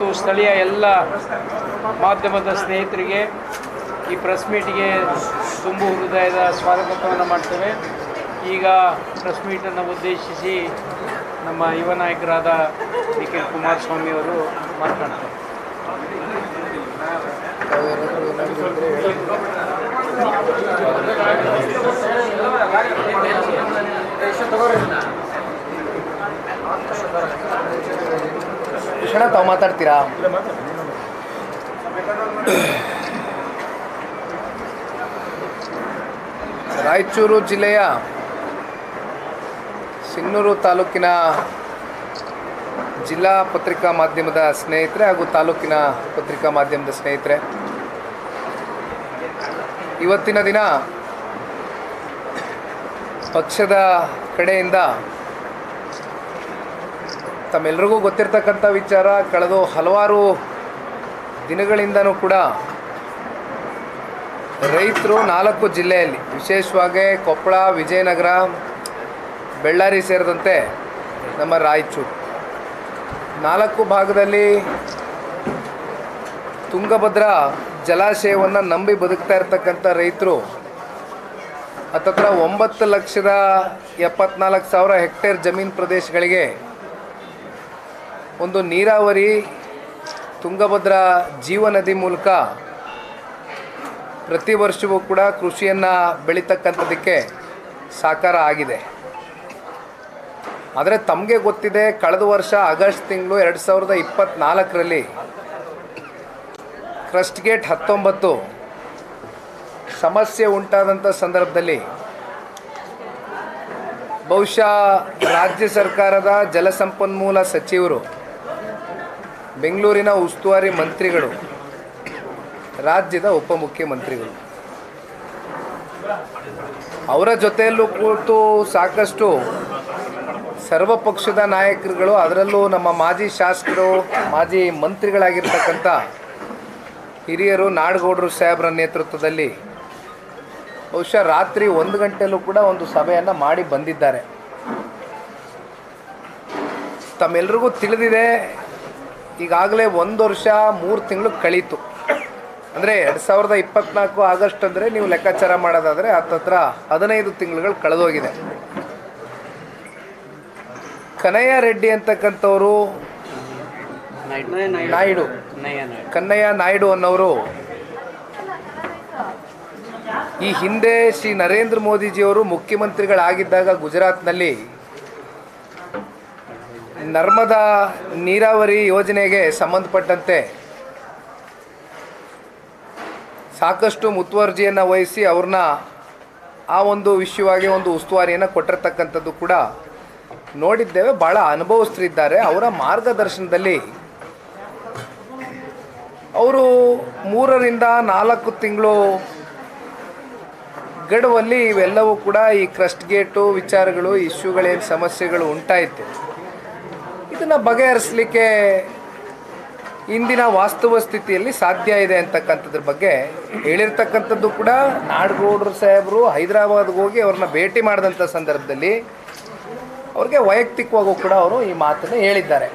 ಸ್ಥಳೀಯ ಎಲ್ಲ ಮಾಧ್ಯಮದ ಸ್ನೇಹಿತರಿಗೆ ಈ ಪ್ರೆಸ್ ಮೀಟಿಗೆ ತುಂಬು ಹೃದಯದ ಸ್ವಾಗತವನ್ನು ಮಾಡ್ತೇವೆ. ಈಗ ಪ್ರೆಸ್ ಮೀಟನ್ನು ಉದ್ದೇಶಿಸಿ ನಮ್ಮ ಯುವ ನಾಯಕರಾದ ನಿಖಿಲ್ ಕುಮಾರಸ್ವಾಮಿ ಅವರು ಮಾತನಾಡ್ತಾರೆ. ಕ್ಷಣ ತಾವು ಮಾತಾಡ್ತೀರಾ? ರಾಯಚೂರು ಜಿಲ್ಲೆಯ ಸಿನ್ನೂರು ತಾಲೂಕಿನ ಜಿಲ್ಲಾ ಪತ್ರಿಕಾ ಮಾಧ್ಯಮದ ಸ್ನೇಹಿತರೆ ಹಾಗೂ ತಾಲೂಕಿನ ಪತ್ರಿಕಾ ಮಾಧ್ಯಮದ ಸ್ನೇಹಿತರೆ, ಇವತ್ತಿನ ದಿನ ಪಕ್ಷದ ಕಡೆಯಿಂದ ತಮ್ಮೆಲ್ಲರಿಗೂ ಗೊತ್ತಿರ್ತಕ್ಕಂಥ ವಿಚಾರ. ಕಳೆದ ಹಲವಾರು ದಿನಗಳಿಂದನೂ ಕೂಡ ರೈತರು ನಾಲ್ಕು ಜಿಲ್ಲೆಯಲ್ಲಿ, ವಿಶೇಷವಾಗಿ ಕೊಪ್ಪಳ, ವಿಜಯನಗರ, ಬೆಳ್ಳಾರಿ ಸೇರಿದಂತೆ ನಮ್ಮ ರಾಯಚೂರು. ನಾಲ್ಕು ಭಾಗದಲ್ಲಿ ತುಂಗಭದ್ರಾ ಜಲಾಶಯವನ್ನು ನಂಬಿ ಬದುಕ್ತಾ ಇರ್ತಕ್ಕಂಥ ರೈತರು ಹತ್ತತ್ರ ಒಂಬತ್ತು ಲಕ್ಷದ ಎಪ್ಪತ್ನಾಲ್ಕು ಸಾವಿರ ಹೆಕ್ಟೇರ್ ಜಮೀನು ಪ್ರದೇಶಗಳಿಗೆ ಒಂದು ನೀರಾವರಿ ತುಂಗಭದ್ರಾ ಜೀವ ನದಿ ಮೂಲಕ ಪ್ರತಿ ವರ್ಷವೂ ಕೂಡ ಕೃಷಿಯನ್ನು ಬೆಳೀತಕ್ಕಂಥದ್ದಕ್ಕೆ ಸಾಕಾರ ಆಗಿದೆ. ಆದರೆ ತಮಗೆ ಗೊತ್ತಿದೆ, ಕಳೆದ ವರ್ಷ ಆಗಸ್ಟ್ ತಿಂಗಳು ಎರಡು ಸಾವಿರದ ಇಪ್ಪತ್ತ್ನಾಲ್ಕರಲ್ಲಿ ಕ್ರಸ್ಟ್ ಗೇಟ್ ಹತ್ತೊಂಬತ್ತು ಸಮಸ್ಯೆ ಉಂಟಾದಂಥ ಸಂದರ್ಭದಲ್ಲಿ ಬಹುಶಃ ರಾಜ್ಯ ಸರ್ಕಾರದ ಜಲಸಂಪನ್ಮೂಲ ಸಚಿವರು ಬೆಂಗಳೂರಿನ ಉಸ್ತುವಾರಿ ಮಂತ್ರಿಗಳು, ರಾಜ್ಯದ ಉಪಮುಖ್ಯಮಂತ್ರಿಗಳು. ಅವರ ಜೊತೆಯಲ್ಲೂ ಕೂತು ಸಾಕಷ್ಟು ಸರ್ವ ಪಕ್ಷದ ನಾಯಕರುಗಳು, ಅದರಲ್ಲೂ ನಮ್ಮ ಮಾಜಿ ಶಾಸಕರು, ಮಾಜಿ ಮಂತ್ರಿಗಳಾಗಿರ್ತಕ್ಕಂಥ ಹಿರಿಯರು ನಾಡಗೌಡರು ಸಾಹೇಬ್ರ ನೇತೃತ್ವದಲ್ಲಿ ಬಹುಶಃ ರಾತ್ರಿ ಒಂದು ಗಂಟೆಯಲ್ಲೂ ಕೂಡ ಒಂದು ಸಭೆಯನ್ನು ಮಾಡಿ ಬಂದಿದ್ದಾರೆ. ತಮ್ಮೆಲ್ರಿಗೂ ತಿಳಿದಿದೆ ಈಗಾಗಲೇ ಒಂದು ವರ್ಷ, ಮೂರು ತಿಂಗಳು ಕಳೀತು. ಅಂದರೆ ಎರಡು ಸಾವಿರದ ಇಪ್ಪತ್ನಾಲ್ಕು ಆಗಸ್ಟ್ ಅಂದರೆ ನೀವು ಲೆಕ್ಕಾಚಾರ ಮಾಡೋದಾದರೆ ಹತ್ತತ್ರ ಹದಿನೈದು ತಿಂಗಳುಗಳು ಕಳೆದೋಗಿದೆ. ಕನಯ್ಯ ರೆಡ್ಡಿ ಅಂತಕ್ಕಂಥವರು ನಾಯ್ಡು. ಕನ್ನಯ್ಯ ನಾಯ್ಡು ಅನ್ನೋರು ಈ ಹಿಂದೆ ಶ್ರೀ ನರೇಂದ್ರ ಮೋದಿಜಿಯವರು ಮುಖ್ಯಮಂತ್ರಿಗಳಾಗಿದ್ದಾಗ ಗುಜರಾತ್ನಲ್ಲಿ ನರ್ಮದಾ ನೀರಾವರಿ ಯೋಜನೆಗೆ ಸಂಬಂಧಪಟ್ಟಂತೆ ಸಾಕಷ್ಟು ಮುತುವರ್ಜಿಯನ್ನು ವಹಿಸಿ ಅವ್ರನ್ನ ಆ ಒಂದು ವಿಷಯವಾಗಿ ಒಂದು ಉಸ್ತುವಾರಿಯನ್ನು ಕೊಟ್ಟಿರ್ತಕ್ಕಂಥದ್ದು ಕೂಡ ನೋಡಿದ್ದೇವೆ. ಭಾಳ ಅನುಭವಿಸ್ತಿದ್ದಾರೆ ಅವರ ಮಾರ್ಗದರ್ಶನದಲ್ಲಿ ಅವರು ಮೂರರಿಂದ ನಾಲ್ಕು ತಿಂಗಳು ಗಡುವಲ್ಲಿ ಇವೆಲ್ಲವೂ ಕೂಡ ಈ ಕ್ರಸ್ಟ್ ಗೇಟು, ವಿಚಾರಗಳು, ಇಶ್ಯೂಗಳೇನು ಸಮಸ್ಯೆಗಳು ಉಂಟಾಯಿತು. ಇದನ್ನು ಬಗೆಹರಿಸಲಿಕ್ಕೆ ಇಂದಿನ ವಾಸ್ತವ ಸ್ಥಿತಿಯಲ್ಲಿ ಸಾಧ್ಯ ಇದೆ ಅಂತಕ್ಕಂಥದ್ರ ಬಗ್ಗೆ ಹೇಳಿರ್ತಕ್ಕಂಥದ್ದು ಕೂಡ ನಾಡಗೌಡರು ಸಾಹೇಬರು ಹೈದರಾಬಾದ್ಗೆ ಹೋಗಿ ಅವ್ರನ್ನ ಭೇಟಿ ಮಾಡಿದಂಥ ಸಂದರ್ಭದಲ್ಲಿ ಅವ್ರಿಗೆ ವೈಯಕ್ತಿಕವಾಗೂ ಕೂಡ ಅವರು ಈ ಮಾತನ್ನು ಹೇಳಿದ್ದಾರೆ.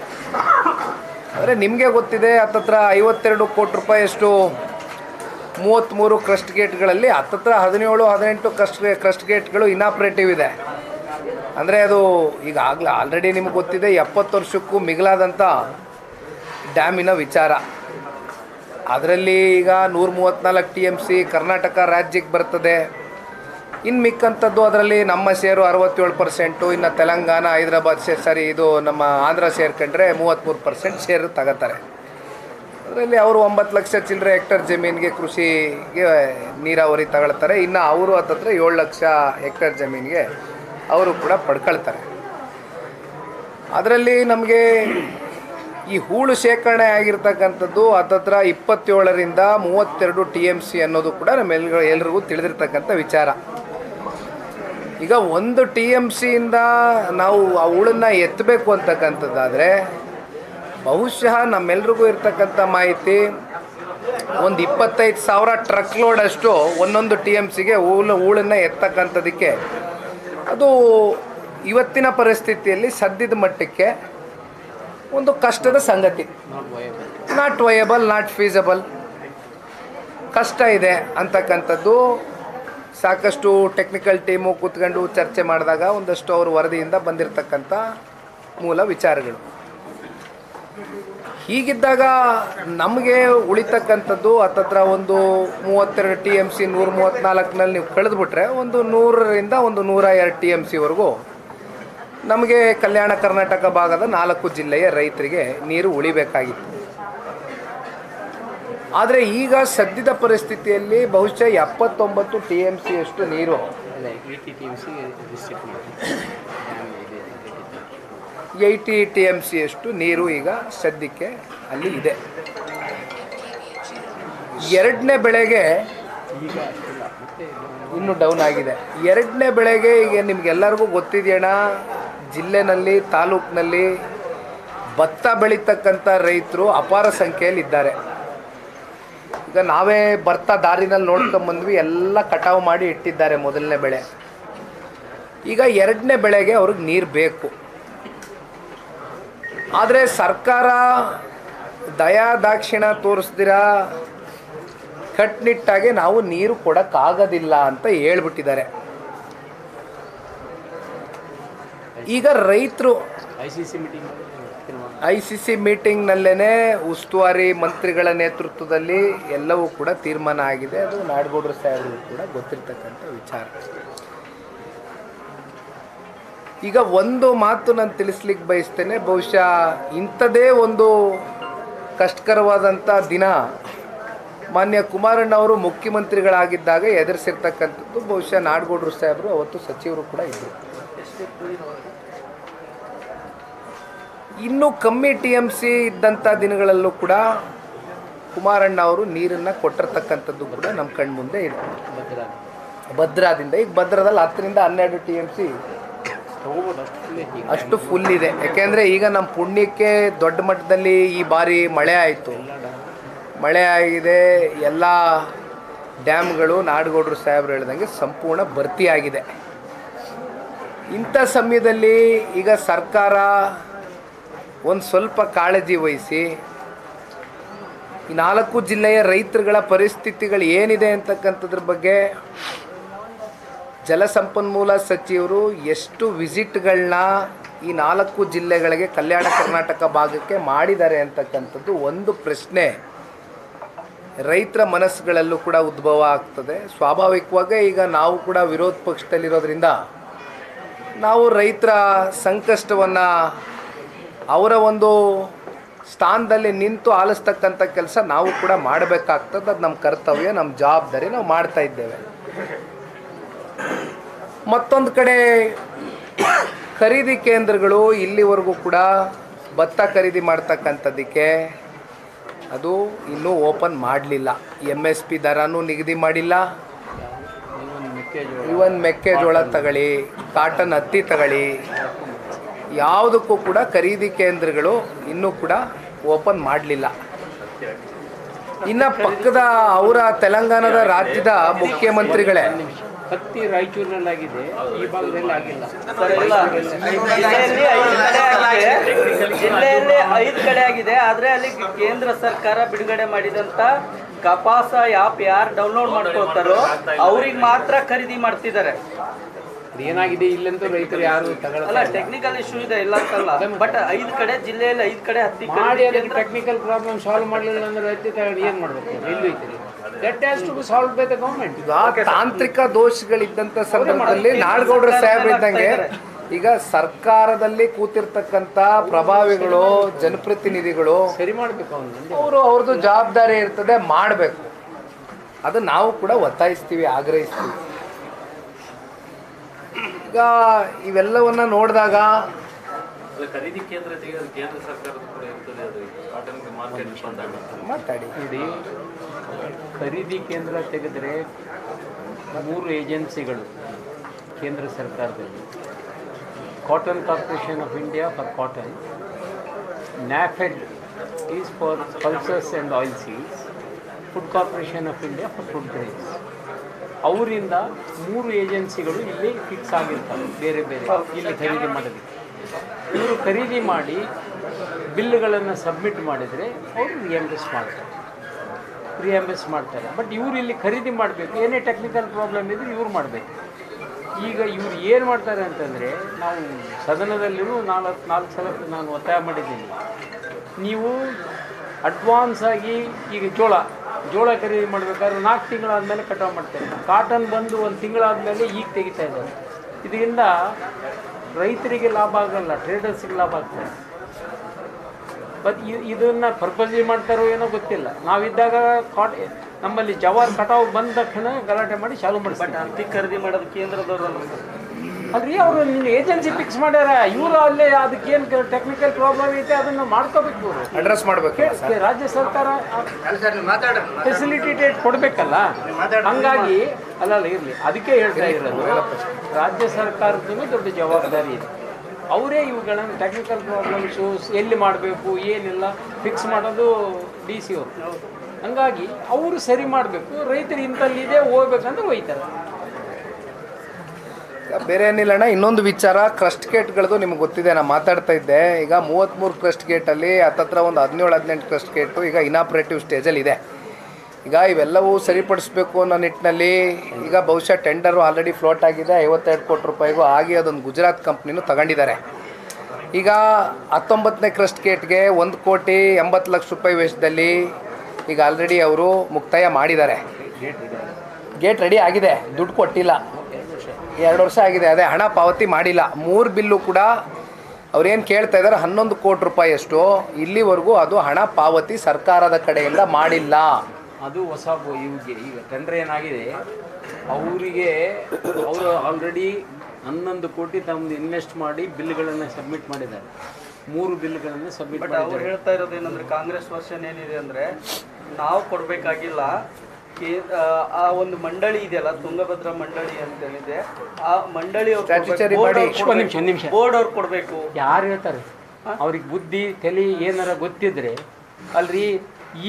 ಅಂದರೆ ನಿಮಗೆ ಗೊತ್ತಿದೆ, ಹತ್ತತ್ರ ಐವತ್ತೆರಡು ಕೋಟಿ ರೂಪಾಯಿಯಷ್ಟು ಮೂವತ್ತ್ಮೂರು ಕ್ರಸ್ಟ್ ಗೇಟ್ಗಳಲ್ಲಿ, ಹತ್ತತ್ರ ಹದಿನೇಳು, ಹದಿನೆಂಟು ಕ್ರಸ್ಟ್ ಕ್ರಸ್ಟ್ ಗೇಟ್ಗಳು ಇನಾಪ್ರೇಟಿವ್ ಇದೆ. ಅಂದರೆ ಅದು ಈಗ ಆಗಲೇ ಆಲ್ರೆಡಿ ನಿಮ್ಗೆ ಗೊತ್ತಿದೆ, ಎಪ್ಪತ್ತು ವರ್ಷಕ್ಕೂ ಮಿಗಿಲಾದಂಥ ಡ್ಯಾಮಿನ ವಿಚಾರ. ಅದರಲ್ಲಿ ಈಗ ನೂರ ಮೂವತ್ತ್ನಾಲ್ಕು ಟಿ ಎಂ ಸಿ ಕರ್ನಾಟಕ ರಾಜ್ಯಕ್ಕೆ ಬರ್ತದೆ. ಇನ್ನು ಮಿಕ್ಕಂಥದ್ದು ಅದರಲ್ಲಿ ನಮ್ಮ ಶೇರು ಅರವತ್ತೇಳು ಪರ್ಸೆಂಟು ಇನ್ನು ತೆಲಂಗಾಣ, ಹೈದರಾಬಾದ್ ಶೇರ್ ಸರಿ, ಇದು ನಮ್ಮ ಆಂಧ್ರ ಸೇರ್ಕೊಂಡ್ರೆ ಮೂವತ್ತ್ಮೂರು ಪರ್ಸೆಂಟ್ ಶೇರು ತಗೋತಾರೆ. ಅದರಲ್ಲಿ ಅವರು ಒಂಬತ್ತು ಲಕ್ಷ ಚಿಲ್ಲರೆ ಹೆಕ್ಟರ್ ಜಮೀನಿಗೆ ಕೃಷಿಗೆ ನೀರಾವರಿ ತಗೊಳ್ತಾರೆ. ಇನ್ನು ಅವರು ಹತ್ತತ್ರ ಏಳು ಲಕ್ಷ ಹೆಕ್ಟರ್ ಜಮೀನಿಗೆ ಅವರು ಕೂಡ ಪಡ್ಕೊಳ್ತಾರೆ. ಅದರಲ್ಲಿ ನಮಗೆ ಈ ಹೂಳು ಶೇಖರಣೆ ಆಗಿರ್ತಕ್ಕಂಥದ್ದು ಹತ್ತತ್ರ ಇಪ್ಪತ್ತೇಳರಿಂದ ಮೂವತ್ತೆರಡು ಟಿ ಎಂ ಸಿ ಅನ್ನೋದು ಕೂಡ ನಮ್ಮೆಲ್ಲ ಎಲ್ರಿಗೂ ತಿಳಿದಿರ್ತಕ್ಕಂಥ ವಿಚಾರ. ಈಗ ಒಂದು ಟಿ ಎಂ ಸಿಯಿಂದ ನಾವು ಆ ಹೂಳನ್ನು ಎತ್ತಬೇಕು ಅಂತಕ್ಕಂಥದ್ದಾದರೆ ಬಹುಶಃ ನಮ್ಮೆಲ್ರಿಗೂ ಇರ್ತಕ್ಕಂಥ ಮಾಹಿತಿ ಒಂದು ಇಪ್ಪತ್ತೈದು ಸಾವಿರ ಟ್ರಕ್ ಲೋಡಷ್ಟು ಒಂದೊಂದು ಟಿ ಎಂ ಸಿಗೆ ಹೂಳು ಹೂಳನ್ನು ಎತ್ತಕ್ಕಂಥದ್ದಕ್ಕೆ ಅದು ಇವತ್ತಿನ ಪರಿಸ್ಥಿತಿಯಲ್ಲಿ ಸದ್ಯದ ಮಟ್ಟಕ್ಕೆ ಒಂದು ಕಷ್ಟದ ಸಂಗತಿ. ನಾಟ್ ವಯಬಲ್ ನಾಟ್ ಫೀಸಬಲ್ ಕಷ್ಟ ಇದೆ ಅಂತಕ್ಕಂಥದ್ದು. ಸಾಕಷ್ಟು ಟೆಕ್ನಿಕಲ್ ಟೀಮು ಕೂತ್ಕೊಂಡು ಚರ್ಚೆ ಮಾಡಿದಾಗ ಒಂದಷ್ಟು ಅವ್ರ ವರದಿಯಿಂದ ಬಂದಿರತಕ್ಕಂಥ ಮೂಲ ವಿಚಾರಗಳು. ಹೀಗಿದ್ದಾಗ ನಮಗೆ ಉಳಿತಕ್ಕಂಥದ್ದು ಹತ್ತತ್ರ ಒಂದು ಮೂವತ್ತೆರಡು ಟಿ ಎಂ ಸಿ ನೂರ ಮೂವತ್ತ್ನಾಲ್ಕನಲ್ಲಿ ನೀವು ಕಳೆದುಬಿಟ್ರೆ ಒಂದು ನೂರರಿಂದ ಒಂದು ನೂರ ಎರಡು ಟಿ ಎಂ ಸಿವರೆಗೂ ನಮಗೆ ಕಲ್ಯಾಣ ಕರ್ನಾಟಕ ಭಾಗದ ನಾಲ್ಕು ಜಿಲ್ಲೆಯ ರೈತರಿಗೆ ನೀರು ಉಳಿಬೇಕಾಗಿತ್ತು. ಆದರೆ ಈಗ ಸದ್ಯದ ಪರಿಸ್ಥಿತಿಯಲ್ಲಿ ಬಹುಶಃ ಎಪ್ಪತ್ತೊಂಬತ್ತು ಟಿ ಎಂ ಸಿಯಷ್ಟು ನೀರು eighty T M C district eighty T M ಸಿಯಷ್ಟು ನೀರು ಈಗ ಸದ್ಯಕ್ಕೆ ಅಲ್ಲಿ ಇದೆ. ಎರಡನೇ ಬೆಳೆಗೆ ಇನ್ನೂ ಡೌನ್ ಆಗಿದೆ. ಎರಡನೇ ಬೆಳೆಗೆ ಈಗ ನಿಮಗೆಲ್ಲರಿಗೂ ಗೊತ್ತಿದೆಯಣ್ಣ, ಜಿಲ್ಲೆನಲ್ಲಿ, ತಾಲೂಕಿನಲ್ಲಿ ಭತ್ತ ಬೆಳೀತಕ್ಕಂಥ ರೈತರು ಅಪಾರ ಸಂಖ್ಯೆಯಲ್ಲಿ ಇದ್ದಾರೆ. ಈಗ ನಾವೇ ಭತ್ತ ದಾರಿನಲ್ಲಿ ನೋಡ್ಕೊಂಬಂದ್ವಿ ಎಲ್ಲ ಕಟಾವು ಮಾಡಿ ಇಟ್ಟಿದ್ದಾರೆ ಮೊದಲನೇ ಬೆಳೆ. ಈಗ ಎರಡನೇ ಬೆಳೆಗೆ ಅವ್ರಿಗೆ ನೀರು ಬೇಕು. ಆದರೆ ಸರ್ಕಾರ ದಯಾ ದಾಕ್ಷಿಣ ತೋರಿಸ್ದಿರ ಕಟ್ನಿಟ್ಟಾಗಿ ನಾವು ನೀರು ಕೊಡೋಕ್ಕಾಗೋದಿಲ್ಲ ಅಂತ ಹೇಳ್ಬಿಟ್ಟಿದ್ದಾರೆ. ಈಗ ರೈತರು ಐ ಸಿ ಸಿ ಮೀಟಿಂಗ್ ತೀರ್ಮಾನ ಐ ಸಿ ಸಿ ಮೀಟಿಂಗ್ನಲ್ಲೇ ಉಸ್ತುವಾರಿ ಮಂತ್ರಿಗಳ ನೇತೃತ್ವದಲ್ಲಿ ಎಲ್ಲವೂ ಕೂಡ ತೀರ್ಮಾನ ಆಗಿದೆ. ಅದು ನಾಡಗೌಡರು ಸಾಹೇಬರಿಗೂ ಕೂಡ ಗೊತ್ತಿರ್ತಕ್ಕಂಥ ವಿಚಾರ. ಈಗ ಒಂದು ಮಾತು ನಾನು ತಿಳಿಸ್ಲಿಕ್ಕೆ ಬಯಸ್ತೇನೆ. ಬಹುಶಃ ಇಂಥದೇ ಒಂದು ಕಷ್ಟಕರವಾದಂಥ ದಿನ ಮಾನ್ಯ ಕುಮಾರಣ್ಣ ಅವರು ಮುಖ್ಯಮಂತ್ರಿಗಳಾಗಿದ್ದಾಗ ಎದುರಿಸಿರ್ತಕ್ಕಂಥದ್ದು. ಬಹುಶಃ ನಾಡಗೌಡರು ಸಾಹೇಬರು, ಅವತ್ತು ಸಚಿವರು ಕೂಡ ಇದ್ದರು ಇನ್ನೂ ಕಮ್ಮಿ ಟಿ ಎಂ ಸಿ ಇದ್ದಂಥ ದಿನಗಳಲ್ಲೂ ಕೂಡ ಕುಮಾರಣ್ಣ ಅವರು ನೀರನ್ನು ಕೊಟ್ಟಿರ್ತಕ್ಕಂಥದ್ದು ಕೂಡ ನಮ್ಮ ಕಣ್ಮುಂದೆ ಇದೆ ಭದ್ರ ಭದ್ರಾದಿಂದ. ಈಗ ಭದ್ರದಲ್ಲಿ ಹತ್ತರಿಂದ ಹನ್ನೆರಡು ಟಿ ಎಂ ಸಿ ಅಷ್ಟೇ ಫುಲ್ ಇದೆ. ಯಾಕೆಂದರೆ ಈಗ ನಮ್ಮ ಪುಣ್ಯಕ್ಕೆ ದೊಡ್ಡ ಮಟ್ಟದಲ್ಲಿ ಈ ಬಾರಿ ಮಳೆ ಆಯಿತು. ಮಳೆ ಆಗಿದೆ, ಎಲ್ಲ ಡ್ಯಾಮ್ಗಳು ನಾಡಗೌಡರು ಸಾಹೇಬ್ರು ಹೇಳ್ದಂಗೆ ಸಂಪೂರ್ಣ ಭರ್ತಿಯಾಗಿದೆ ಇಂಥ ಸಮಯದಲ್ಲಿ ಈಗ ಸರ್ಕಾರ ಒಂದು ಸ್ವಲ್ಪ ಕಾಳಜಿ ವಹಿಸಿ, ಈ ನಾಲ್ಕು ಜಿಲ್ಲೆಯ ರೈತರುಗಳ ಪರಿಸ್ಥಿತಿಗಳು ಏನಿದೆ ಅಂತಕ್ಕಂಥದ್ರ ಬಗ್ಗೆ ಜಲಸಂಪನ್ಮೂಲ ಸಚಿವರು ಎಷ್ಟು ವಿಸಿಟ್ಗಳನ್ನ ಈ ನಾಲ್ಕು ಜಿಲ್ಲೆಗಳಿಗೆ ಕಲ್ಯಾಣ ಕರ್ನಾಟಕ ಭಾಗಕ್ಕೆ ಮಾಡಿದ್ದಾರೆ ಅಂತಕ್ಕಂಥದ್ದು ಒಂದು ಪ್ರಶ್ನೆ. ರೈತರ ಮನಸ್ಸುಗಳಲ್ಲೂ ಕೂಡ ಉದ್ಭವ ಆಗ್ತದೆ. ಸ್ವಾಭಾವಿಕವಾಗೇ ಈಗ ನಾವು ಕೂಡ ವಿರೋಧ ಪಕ್ಷದಲ್ಲಿರೋದ್ರಿಂದ ನಾವು ರೈತರ ಸಂಕಷ್ಟವನ್ನು ಅವರ ಒಂದು ಸ್ಥಾನದಲ್ಲಿ ನಿಂತು ಆಲಿಸ್ತಕ್ಕಂಥ ಕೆಲಸ ನಾವು ಕೂಡ ಮಾಡಬೇಕಾಗ್ತದೆ. ಅದು ನಮ್ಮ ಕರ್ತವ್ಯ, ನಮ್ಮ ಜವಾಬ್ದಾರಿ ನಾವು ಮಾಡ್ತಾ ಇದ್ದೇವೆ. ಮತ್ತೊಂದು ಕಡೆ ಖರೀದಿ ಕೇಂದ್ರಗಳು ಇಲ್ಲಿವರೆಗೂ ಕೂಡ ಭತ್ತ ಖರೀದಿ ಮಾಡ್ತಕ್ಕಂಥದ್ದಕ್ಕೆ ಅದು ಇನ್ನೂ ಓಪನ್ ಮಾಡಲಿಲ್ಲ. ಎಂ ಎಸ್ ಪಿ ದರನೂ ನಿಗದಿ ಮಾಡಿಲ್ಲ. ಇವನ್ ಮೆಕ್ಕೆಜೋಳ ತಗೊಳ್ಳಿ, ಕಾಟನ್ ಹತ್ತಿ ತಗೊಳ್ಳಿ, ಯಾವುದಕ್ಕೂ ಕೂಡ ಖರೀದಿ ಕೇಂದ್ರಗಳು ಇನ್ನೂ ಕೂಡ ಓಪನ್ ಮಾಡಲಿಲ್ಲ. ಇನ್ನು ಪಕ್ಕದ ಅವರ ತೆಲಂಗಾಣದ ರಾಜ್ಯದ ಮುಖ್ಯಮಂತ್ರಿಗಳೇ ಹತ್ತಿ ರಾಯಚೂರಿನಲ್ಲಾಗಿದೆ. ಈ ಭಾಗದಲ್ಲಿ ಆಗಿಲ್ಲ. ಜಿಲ್ಲೆಯಲ್ಲಿ ಐದು ಕಡೆ ಆಗಿದೆ. ಜಿಲ್ಲೆಯಲ್ಲಿ ಐದು ಕಡೆ ಆಗಿದೆ. ಆದ್ರೆ ಅಲ್ಲಿ ಕೇಂದ್ರ ಸರ್ಕಾರ ಬಿಡುಗಡೆ ಮಾಡಿದಂತ ಕಪಾಸ ಆ್ಯಪ್ ಯಾರು ಡೌನ್ಲೋಡ್ ಮಾಡ್ಕೊಳ್ತಾರೋ ಅವ್ರಿಗೆ ಮಾತ್ರ ಖರೀದಿ ಮಾಡ್ತಿದ್ದಾರೆ. ಏನಾಗಿದೆ ಇಲ್ಲಂತೂ ರೈತರು ಯಾರು ಅಲ್ಲ ತಗೊಳ್ಳಲ್ಲ ಟೆಕ್ನಿಕಲ್ ಇಶ್ಯೂ ಇದೆ ಇಲ್ಲ ಅಂತಲ್ಲ. ಬಟ್ ಐದು ಕಡೆ ಜಿಲ್ಲೆಯಲ್ಲಿ ಐದು ಕಡೆ ಹತ್ತಿ ಮಾಡಿ ಅದಕ್ಕೆ ಟೆಕ್ನಿಕಲ್ ಪ್ರಾಬ್ಲಮ್ ಸಾಲ್ವ್ ಮಾಡಲಿಲ್ಲ ಅಂದ್ರೆ ರೈತ ಏನು ಮಾಡಬೇಕು? ಎಲ್ಲಿ ಐತಿರಿ that has to be solve by the government ಈಗ ತಾಂತ್ರಿಕ ದೋಷಗಳಿದ್ದಂಥ ಸಂದರ್ಭದಲ್ಲಿ ನಾಡಗೌಡರ ಸಾಹೇಬ್ ಇದ್ದಂಗೆ ಈಗ ಸರ್ಕಾರದಲ್ಲಿ ಕೂತಿರ್ತಕ್ಕಂಥ ಪ್ರಭಾವಿಗಳು ಜನಪ್ರತಿನಿಧಿಗಳು ಸರಿ ಮಾಡಬೇಕು ಅವರು ಅವ್ರದ್ದು ಜವಾಬ್ದಾರಿ ಇರ್ತದೆ ಮಾಡಬೇಕು. ಅದು ನಾವು ಕೂಡ ಒತ್ತಾಯಿಸ್ತೀವಿ ಆಗ್ರಹಿಸ್ತೀವಿ. ಈಗ ಇವೆಲ್ಲವನ್ನ ನೋಡಿದಾಗ ಅದು ಖರೀದಿ ಕೇಂದ್ರ ತೆಗೆದು ಸರ್ಕಾರದ ಕೂಡ ಇರ್ತದೆ ಅದು ಕಾಟನ್ ಮಾರ್ಕೆಟ್ ಬಂದಾಗ. ಮಾತಾಡಿ. ಖರೀದಿ ಕೇಂದ್ರ ತೆಗೆದರೆ ಮೂರು ಏಜೆನ್ಸಿಗಳು ಕೇಂದ್ರ ಸರ್ಕಾರದಲ್ಲಿ. Cotton corporation of India for cotton NAFED is for pulses and oil seeds food corporation of India for food grains ಅವರಿಂದ ಮೂರು ಏಜೆನ್ಸಿಗಳು ಇಲ್ಲಿ ಫಿಕ್ಸ್ ಆಗಿರ್ತವೆ, ಬೇರೆ ಬೇರೆ ಇಲ್ಲಿ ಖರೀದಿ ಮಾಡಬೇಕು ಇವರು ಖರೀದಿ ಮಾಡಿ ಬಿಲ್ಗಳನ್ನು ಸಬ್ಮಿಟ್ ಮಾಡಿದರೆ ಅವರು ರಿಯಂಬರ್ಸ್ ಮಾಡ್ತಾರೆ. ರಿಯಂಬರ್ಸ್ ಮಾಡ್ತಾರೆ. ಬಟ್ ಇವರು ಇಲ್ಲಿ ಖರೀದಿ ಮಾಡಬೇಕು. ಏನೇ ಟೆಕ್ನಿಕಲ್ ಪ್ರಾಬ್ಲಮ್ ಇದ್ದರೆ ಇವ್ರು ಮಾಡಬೇಕು. ಈಗ ಇವ್ರು ಏನು ಮಾಡ್ತಾರೆ ಅಂತಂದರೆ, ನಾವು ಸದನದಲ್ಲಿಯೂ ನಾಲ್ಕು ನಾಲ್ಕು ಸಲ ನಾನು ಒತ್ತಾಯ ಮಾಡಿದ್ದೀನಿ. ನೀವು ಅಡ್ವಾನ್ಸ್ ಆಗಿ ಈಗ ಜೋಳ ಜೋಳ ಖರೀದಿ ಮಾಡಬೇಕಾದ್ರೆ ನಾಲ್ಕು ತಿಂಗಳಾದಮೇಲೆ ಕಟಾವು ಮಾಡ್ತಾರೆ ಕಾಟನ್ ಬಂದು ಒಂದು ತಿಂಗಳಾದಮೇಲೆ ಈಗ ತೆಗಿತಾ ಇದ್ದಾರೆ. ಇದರಿಂದ ರೈತರಿಗೆ ಲಾಭ ಆಗಲ್ಲ ಟ್ರೇಡರ್ಸಿಗೆ ಲಾಭ ಆಗ್ತದೆ. ಬಟ್ ಇದನ್ನು ಪರ್ಪಸ್ಲಿ ಮಾಡ್ತಾರೋ ಏನೋ ಗೊತ್ತಿಲ್ಲ. ನಾವಿದ್ದಾಗ ಕಾಟ್ ನಮ್ಮಲ್ಲಿ ಜವಾರ್ ಕಟಾವು ಬಂದ ತಕ್ಷಣ ಗಲಾಟೆ ಮಾಡಿ ಚಾಲು ಮಾಡಿ ಹತ್ತಿ ಖರೀದಿ ಮಾಡೋದು ಕೇಂದ್ರದವರು ಅಲ್ರಿ ಅವರು ನಿನ್ನ ಏಜೆನ್ಸಿ ಫಿಕ್ಸ್ ಮಾಡ್ಯಾರ. ಇವರು ಅಲ್ಲೇ ಅದಕ್ಕೇನು ಟೆಕ್ನಿಕಲ್ ಪ್ರಾಬ್ಲಮ್ ಐತೆ ಅದನ್ನು ಮಾಡ್ಕೋಬೇಕು ಅಡ್ರೆಸ್ ಮಾಡಬೇಕು ರಾಜ್ಯ ಸರ್ಕಾರ ಫೆಸಿಲಿಟೇಟ್ ಕೊಡಬೇಕಲ್ಲ? ಹಂಗಾಗಿ ಅಲ್ಲಲ್ಲ ಇರಲಿ. ಅದಕ್ಕೆ ಹೇಳ್ತಾ ಇರೋದು ರಾಜ್ಯ ಸರ್ಕಾರದ್ದು ದೊಡ್ಡ ಜವಾಬ್ದಾರಿ ಇದೆ. ಅವರೇ ಇವುಗಳನ್ನು ಟೆಕ್ನಿಕಲ್ ಪ್ರಾಬ್ಲಮ್ಸು ಎಲ್ಲಿ ಮಾಡಬೇಕು, ಏನಿಲ್ಲ ಫಿಕ್ಸ್ ಮಾಡೋದು ಡಿ ಸಿ ಅವರು. ಹಂಗಾಗಿ ಅವರು ಸರಿ ಮಾಡಬೇಕು, ರೈತರು ಇಂಥಲ್ಲಿದೆ ಹೋಗ್ಬೇಕಂದ್ರೆ ಹೋಯ್ತಾರೆ. ಬೇರೆ ಏನಿಲ್ಲ ಅಣ್ಣ, ಇನ್ನೊಂದು ವಿಚಾರ ಕ್ರಸ್ಟ್ ಗೇಟ್ಗಳದ್ದು ನಿಮ್ಗೆ ಗೊತ್ತಿದೆ ನಾನು ಮಾತಾಡ್ತಾ ಇದ್ದೆ. ಈಗ ಮೂವತ್ತ್ಮೂರು ಕ್ರಸ್ಟ್ ಗೇಟಲ್ಲಿ ಹತ್ತತ್ರ ಒಂದು ಹದಿನೇಳು, ಹದಿನೆಂಟು ಕ್ರಸ್ಟ್ ಗೇಟು ಈಗ ಇನಾಪ್ರೇಟಿವ್ ಸ್ಟೇಜಲ್ಲಿ ಇದೆ. ಈಗ ಇವೆಲ್ಲವೂ ಸರಿಪಡಿಸ್ಬೇಕು ಅನ್ನೋ ನಿಟ್ಟಿನಲ್ಲಿ ಈಗ ಬಹುಶಃ ಟೆಂಡರು ಆಲ್ರೆಡಿ ಫ್ಲೋಟ್ ಆಗಿದೆ, ಐವತ್ತೆರಡು ಕೋಟಿ ರೂಪಾಯಿಗೂ ಆಗಿ ಅದೊಂದು ಗುಜರಾತ್ ಕಂಪ್ನಿನೂ ತಗೊಂಡಿದ್ದಾರೆ. ಈಗ ಹತ್ತೊಂಬತ್ತನೇ ಕ್ರಸ್ಟ್ ಗೇಟ್ಗೆ ಒಂದು ಕೋಟಿ ಎಂಬತ್ತು ಲಕ್ಷ ರೂಪಾಯಿ ವೆಚ್ಚದಲ್ಲಿ ಈಗ ಆಲ್ರೆಡಿ ಅವರು ಮುಕ್ತಾಯ ಮಾಡಿದ್ದಾರೆ. ಗೇಟ್ ರೆಡಿ ಆಗಿದೆ, ದುಡ್ಡು ಕೊಟ್ಟಿಲ್ಲ. ಎರಡು ವರ್ಷ ಆಗಿದೆ, ಅದೇ ಹಣ ಪಾವತಿ ಮಾಡಿಲ್ಲ. ಮೂರು ಬಿಲ್ಲು ಕೂಡ ಅವ್ರೇನು ಕೇಳ್ತಾ ಇದ್ದಾರೆ, ಹನ್ನೊಂದು ಕೋಟಿ ರೂಪಾಯಿಯಷ್ಟು ಇಲ್ಲಿವರೆಗೂ ಅದು ಹಣ ಪಾವತಿ ಸರ್ಕಾರದ ಕಡೆಯಿಂದ ಮಾಡಿಲ್ಲ. ಅದು ಹೊಸ ಇವ್ಗೆ ಈಗ ಟೆಂಡರ್ ಏನಾಗಿದೆ ಅವರಿಗೆ ಅವರು ಆಲ್ರೆಡಿ ಹನ್ನೊಂದು ಕೋಟಿ ತಮ್ಮದು ಇನ್ವೆಸ್ಟ್ ಮಾಡಿ ಬಿಲ್ಗಳನ್ನು ಸಬ್ಮಿಟ್ ಮಾಡಿದ್ದಾರೆ. ಮೂರು ಬಿಲ್ಗಳನ್ನು ಸಬ್ಮಿಟ್ ಬಟ್ ಅವ್ರು ಮಾಡಿದ್ದಾರೆ. ಹೇಳ್ತಾ ಇರೋದು ಏನಂದ್ರೆ ಕಾಂಗ್ರೆಸ್ ವರ್ಷನ್ ಏನಿದೆ ಅಂದ್ರೆ ನಾವು ಕೊಡ್ಬೇಕಾಗಿಲ್ಲ ಕೇ- ಆ, ಒಂದು ಮಂಡಳಿ ಇದೆಯಲ್ಲ ತುಂಗಭದ್ರಾ ಮಂಡಳಿ ಅಂತ ಹೇಳಿದೆ ಆ ಮಂಡಳಿ Statutory body. ನಿಮಿಷ, ಒಂದ್ ನಿಮಿಷ. ಬೋರ್ಡ್ ಅವ್ರು ಕೊಡ್ಬೇಕು. ಯಾರು ಹೇಳ್ತಾರೆ? ಅವ್ರಿಗೆ ಬುದ್ಧಿ ತಲೆ ಏನಾರ ಗೊತ್ತಿದ್ರೆ ಅಲ್ರಿ